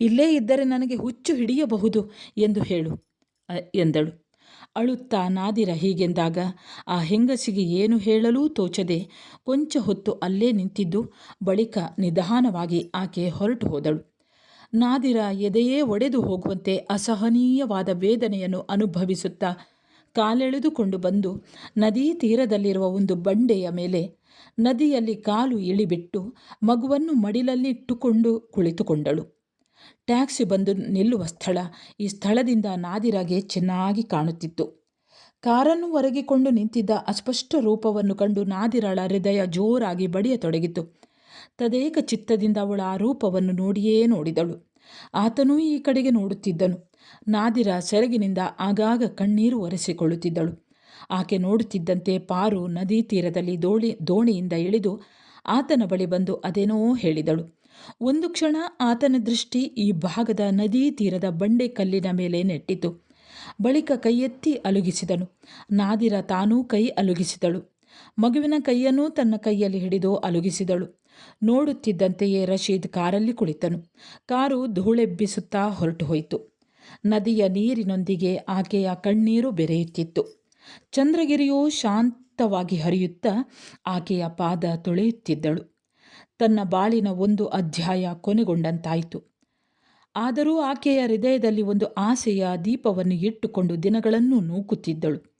ಇಲ್ಲೇ ಇದ್ದರೆ ನನಗೆ ಹುಚ್ಚು ಹಿಡಿಯಬಹುದು ಎಂದು ಹೇಳು ಎಂದಳು. ಅಳುತ್ತಾ ನಾದಿರ ಹೀಗೆಂದಾಗ ಆ ಹೆಂಗಸಿಗೆ ಏನು ಹೇಳಲೂ ತೋಚದೆ ಕೊಂಚ ಹೊತ್ತು ಅಲ್ಲೇ ನಿಂತಿದ್ದು ಬಳಿಕ ನಿಧಾನವಾಗಿ ಆಕೆ ಹೊರಟು ಹೋದಳು. ನಾದಿರ ಎದೆಯೇ ಒಡೆದು ಹೋಗುವಂತೆ ಅಸಹನೀಯವಾದ ವೇದನೆಯನ್ನು ಅನುಭವಿಸುತ್ತಾ ಕಾಲೆಳೆದುಕೊಂಡು ಬಂದು ನದೀ ತೀರದಲ್ಲಿರುವ ಒಂದು ಬಂಡೆಯ ಮೇಲೆ ನದಿಯಲ್ಲಿ ಕಾಲು ಇಳಿಬಿಟ್ಟು ಮಗುವನ್ನು ಮಡಿಲಲ್ಲಿಟ್ಟುಕೊಂಡು ಕುಳಿತುಕೊಂಡಳು. ಟ್ಯಾಕ್ಸಿ ಬಂದು ನಿಲ್ಲುವ ಸ್ಥಳ ಈ ಸ್ಥಳದಿಂದ ನಾದಿರಾಗೆ ಚೆನ್ನಾಗಿ ಕಾಣುತ್ತಿತ್ತು. ಕಾರನ್ನು ಒರಗಿಕೊಂಡು ನಿಂತಿದ್ದ ಅಸ್ಪಷ್ಟ ರೂಪವನ್ನು ಕಂಡು ನಾದಿರಾಳ ಹೃದಯ ಜೋರಾಗಿ ಬಡಿಯತೊಡಗಿತು. ತದೇಕ ಚಿತ್ತದಿಂದ ಅವಳ ಆ ರೂಪವನ್ನು ನೋಡಿಯೇ ನೋಡಿದಳು. ಆತನೂ ಈ ಕಡೆಗೆ ನೋಡುತ್ತಿದ್ದನು. ನಾದಿರ ಸೆರಗಿನಿಂದ ಆಗಾಗ ಕಣ್ಣೀರು ಒರೆಸಿಕೊಳ್ಳುತ್ತಿದ್ದಳು. ಆಕೆ ನೋಡುತ್ತಿದ್ದಂತೆ ಪಾರು ನದಿ ತೀರದಲ್ಲಿ ದೋಣಿ, ದೋಣಿಯಿಂದ ಇಳಿದು ಆತನ ಬಳಿ ಬಂದು ಅದೇನೋ ಹೇಳಿದಳು. ಒಂದು ಕ್ಷಣ ಆತನ ದೃಷ್ಟಿ ಈ ಭಾಗದ ನದೀ ತೀರದ ಬಂಡೆ ಕಲ್ಲಿನ ಮೇಲೆ ನೆಟ್ಟಿತು. ಬಳಿಕ ಕೈಯೆತ್ತಿ ಅಲುಗಿಸಿದನು. ನಾದಿರ ತಾನೂ ಕೈ ಅಲುಗಿಸಿದಳು. ಮಗುವಿನ ಕೈಯನ್ನು ತನ್ನ ಕೈಯಲ್ಲಿ ಹಿಡಿದು ಅಲುಗಿಸಿದಳು. ನೋಡುತ್ತಿದ್ದಂತೆಯೇ ರಶೀದ್ ಕಾರಲ್ಲಿ ಕುಳಿತನು. ಕಾರು ಧೂಳೆಬ್ಬಿಸುತ್ತಾ ಹೊರಟು ಹೋಯಿತು ನದಿಯ ನೀರಿನೊಂದಿಗೆ ಆಕೆಯ ಕಣ್ಣೀರು ಬೆರೆಯುತ್ತಿತ್ತು. ಚಂದ್ರಗಿರಿಯು ಶಾಂತವಾಗಿ ಹರಿಯುತ್ತಾ ಆಕೆಯ ಪಾದ ತೊಳೆಯುತ್ತಿದ್ದಳು. ತನ್ನ ಬಾಳಿನ ಒಂದು ಅಧ್ಯಾಯ ಕೊನೆಗೊಂಡಂತಾಯಿತು. ಆದರೂ ಆಕೆಯ ಹೃದಯದಲ್ಲಿ ಒಂದು ಆಸೆಯ ದೀಪವನ್ನು ಇಟ್ಟುಕೊಂಡು ದಿನಗಳನ್ನು ನೂಕುತ್ತಿದ್ದಳು.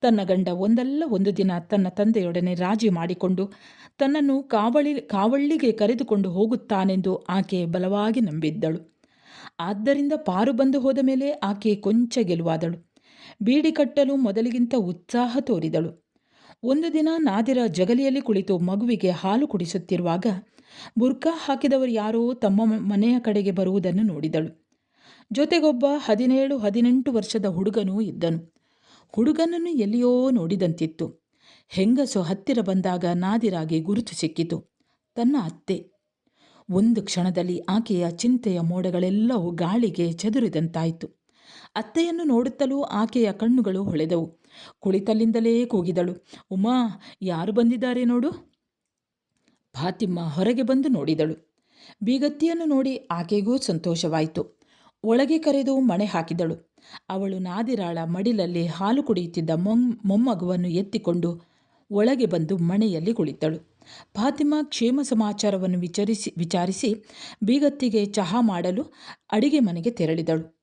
ತನ್ನ ಗಂಡ ಒಂದಲ್ಲ ಒಂದು ದಿನ ತನ್ನ ತಂದೆಯೊಡನೆ ರಾಜಿ ಮಾಡಿಕೊಂಡು ತನ್ನನ್ನು ಕಾವಳಿ, ಕಾವಳ್ಳಿಗೆ ಕರೆದುಕೊಂಡು ಹೋಗುತ್ತಾನೆಂದು ಆಕೆ ಬಲವಾಗಿ ನಂಬಿದ್ದಳು. ಆದ್ದರಿಂದ ಪಾರು ಬಂದು ಹೋದ ಮೇಲೆ ಆಕೆ ಕೊಂಚ ಗೆಲುವಾದಳು. ಬೀಡಿ ಕಟ್ಟಲು ಮೊದಲಿಗಿಂತ ಉತ್ಸಾಹ ತೋರಿದಳು. ಒಂದು ದಿನ ನಾದಿರ ಜಗಲಿಯಲ್ಲಿ ಕುಳಿತು ಮಗುವಿಗೆ ಹಾಲು ಕುಡಿಸುತ್ತಿರುವಾಗ ಬುರ್ಕಾ ಹಾಕಿದವರು ಯಾರೋ ತಮ್ಮ ಮನೆಯ ಕಡೆಗೆ ಬರುವುದನ್ನು ನೋಡಿದಳು. ಜೊತೆಗೊಬ್ಬ ಹದಿನೇಳು, ಹದಿನೆಂಟು ವರ್ಷದ ಹುಡುಗನೂ ಇದ್ದನು. ಹುಡುಗನನ್ನು ಎಲ್ಲಿಯೋ ನೋಡಿದಂತಿತ್ತು. ಹೆಂಗಸು ಹತ್ತಿರ ಬಂದಾಗ ನಾದಿರಾಗಿ ಗುರುತು ಸಿಕ್ಕಿತು. ತನ್ನ ಅತ್ತೆ. ಒಂದು ಕ್ಷಣದಲ್ಲಿ ಆಕೆಯ ಚಿಂತೆಯ ಮೋಡಗಳೆಲ್ಲವೂ ಗಾಳಿಗೆ ಚದುರಿದಂತಾಯಿತು. ಅತ್ತೆಯನ್ನು ನೋಡುತ್ತಲೂ ಆಕೆಯ ಕಣ್ಣುಗಳು ಹೊಳೆದವು. ಕುಳಿತಲ್ಲಿಂದಲೇ ಕೂಗಿದಳು. ಉಮಾ, ಯಾರು ಬಂದಿದ್ದಾರೆ ನೋಡು. ಫಾತಿಮ್ಮ ಹೊರಗೆ ಬಂದು ನೋಡಿದಳು. ಬೀಗತ್ತಿಯನ್ನು ನೋಡಿ ಆಕೆಗೂ ಸಂತೋಷವಾಯಿತು. ಒಳಗೆ ಕರೆದು ಮಣೆ ಹಾಕಿದಳು. ಅವಳು ನಾದಿರಾಳ ಮಡಿಲಲ್ಲಿ ಹಾಲು ಕುಡಿಯುತ್ತಿದ್ದ ಮೊಮ್ ಮೊಮ್ಮಗುವನ್ನು ಎತ್ತಿಕೊಂಡು ಒಳಗೆ ಬಂದು ಮಣೆಯಲ್ಲಿ ಕುಳಿತಳು. ಫಾತಿಮಾ ಕ್ಷೇಮ ಸಮಾಚಾರವನ್ನು ವಿಚಾರಿಸಿ ವಿಚಾರಿಸಿ ಬೀಗತ್ತಿಗೆ ಚಹಾ ಮಾಡಲು ಅಡಿಗೆ ಮನೆಗೆ ತೆರಳಿದಳು.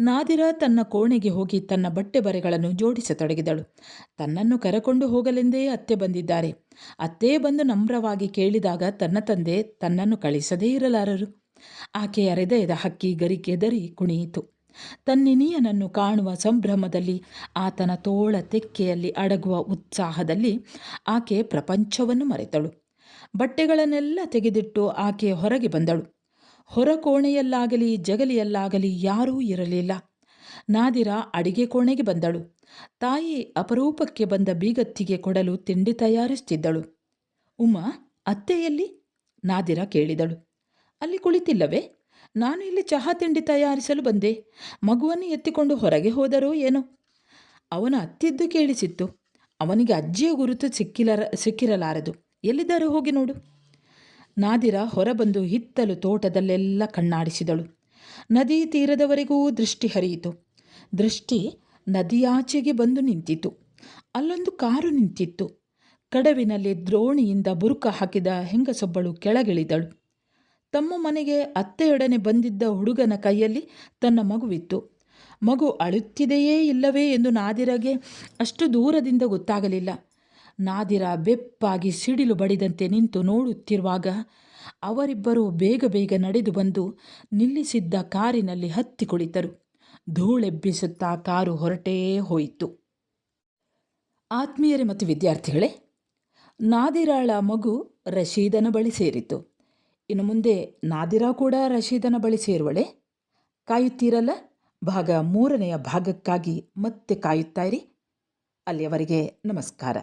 ನಾದಿರ ತನ್ನ ಕೋಣೆಗೆ ಹೋಗಿ ತನ್ನ ಬಟ್ಟೆ ಬರೆಗಳನ್ನು ಜೋಡಿಸತೊಡಗಿದಳು. ತನ್ನನ್ನು ಕರೆಕೊಂಡು ಹೋಗಲೆಂದೇ ಅತ್ತೆ ಬಂದಿದ್ದಾರೆ. ಅತ್ತೇ ಬಂದು ನಮ್ರವಾಗಿ ಕೇಳಿದಾಗ ತನ್ನ ತಂದೆ ತನ್ನನ್ನು ಕಳಿಸದೇ ಇರಲಾರರು. ಆಕೆಯ ಹೃದಯದ ಹಕ್ಕಿ ಗರಿಗೆದರಿ ಕುಣಿಯಿತು. ತನ್ನಿನಿಯನನ್ನು ಕಾಣುವ ಸಂಭ್ರಮದಲ್ಲಿ ಆತನ ತೋಳ ತೆಕ್ಕೆಯಲ್ಲಿ ಅಡಗುವ ಉತ್ಸಾಹದಲ್ಲಿ ಆಕೆ ಪ್ರಪಂಚವನ್ನು ಮರೆತಳು. ಬಟ್ಟೆಗಳನ್ನೆಲ್ಲ ತೆಗೆದಿಟ್ಟು ಆಕೆ ಹೊರಗೆ ಬಂದಳು. ಹೊರ ಕೋಣೆಯಲ್ಲಾಗಲಿ ಜಗಲಿಯಲ್ಲಾಗಲಿ ಯಾರೂ ಇರಲಿಲ್ಲ. ನಾದಿರ ಅಡಿಗೆ ಕೋಣೆಗೆ ಬಂದಳು. ತಾಯಿ ಅಪರೂಪಕ್ಕೆ ಬಂದ ಬೀಗತ್ತಿಗೆ ಕೊಡಲು ತಿಂಡಿ ತಯಾರಿಸುತ್ತಿದ್ದಳು. ಉಮ್ಮ ಅತ್ತೆಯಲ್ಲಿ? ನಾದಿರ ಕೇಳಿದಳು. ಅಲ್ಲಿ ಕುಳಿತಿಲ್ಲವೇ? ನಾನು ಇಲ್ಲಿ ಚಹಾ ತಿಂಡಿ ತಯಾರಿಸಲು ಬಂದೆ. ಮಗುವನ್ನು ಎತ್ತಿಕೊಂಡು ಹೊರಗೆ ಹೋದರೋ ಏನೋ? ಅವನು ಅತ್ತಿದ್ದು ಕೇಳಿಸಿತ್ತು. ಅವನಿಗೆ ಅಜ್ಜಿಯ ಗುರುತು ಸಿಕ್ಕಿಲರ, ಸಿಕ್ಕಿರಲಾರದು. ಎಲ್ಲಿದ್ದಾರೆ ಹೋಗಿ ನೋಡು. ನಾದಿರ ಹೊರಬಂದು ಹಿತ್ತಲು ತೋಟದಲ್ಲೆಲ್ಲ ಕಣ್ಣಾಡಿಸಿದಳು. ನದಿ ತೀರದವರೆಗೂ ದೃಷ್ಟಿ ಹರಿಯಿತು. ದೃಷ್ಟಿ ನದಿಯಾಚೆಗೆ ಬಂದು ನಿಂತಿತು ಅಲ್ಲೊಂದು ಕಾರು ನಿಂತಿತ್ತು. ಕಡವಿನಲ್ಲಿ ದ್ರೋಣಿಯಿಂದ ಬುರುಕ ಹಾಕಿದ ಹೆಂಗಸೊಬ್ಬಳು ಕೆಳಗಿಳಿದಳು. ತಮ್ಮ ಮನೆಗೆ ಅತ್ತೆಯೊಡನೆ ಬಂದಿದ್ದ ಹುಡುಗನ ಕೈಯಲ್ಲಿ ತನ್ನ ಮಗುವಿತ್ತು. ಮಗು ಅಳುತ್ತಿದೆಯೇ ಇಲ್ಲವೇ ಎಂದು ನಾದಿರಗೆ ಅಷ್ಟು ದೂರದಿಂದ ಗೊತ್ತಾಗಲಿಲ್ಲ. ನಾದಿರ ಬೆಪ್ಪಾಗಿ ಸಿಡಿಲು ಬಡಿದಂತೆ ನಿಂತು ನೋಡುತ್ತಿರುವಾಗ ಅವರಿಬ್ಬರು ಬೇಗ ಬೇಗ ನಡೆದು ಬಂದು ನಿಲ್ಲಿಸಿದ್ದ ಕಾರಿನಲ್ಲಿ ಹತ್ತಿ ಕುಳಿತರು. ಧೂಳೆಬ್ಬಿಸುತ್ತಾ ಕಾರು ಹೊರಟೇ ಹೋಯಿತು. ಆತ್ಮೀಯರೇ ಮತ್ತು ವಿದ್ಯಾರ್ಥಿಗಳೇ, ನಾದಿರಾಳ ಮಗು ರಶೀದನ ಬಳಿ ಸೇರಿತು. ಇನ್ನು ಮುಂದೆ ನಾದಿರಾ ಕೂಡ ರಶೀದನ ಬಳಿ ಸೇರುವಳೆ. ಕಾಯುತ್ತೀರಲ್ಲ? ಭಾಗ ಮೂರನೆಯ ಭಾಗಕ್ಕಾಗಿ ಮತ್ತೆ ಕಾಯುತ್ತಾ ಇರಿ. ಅಲ್ಲಿಯವರೆಗೆ ನಮಸ್ಕಾರ.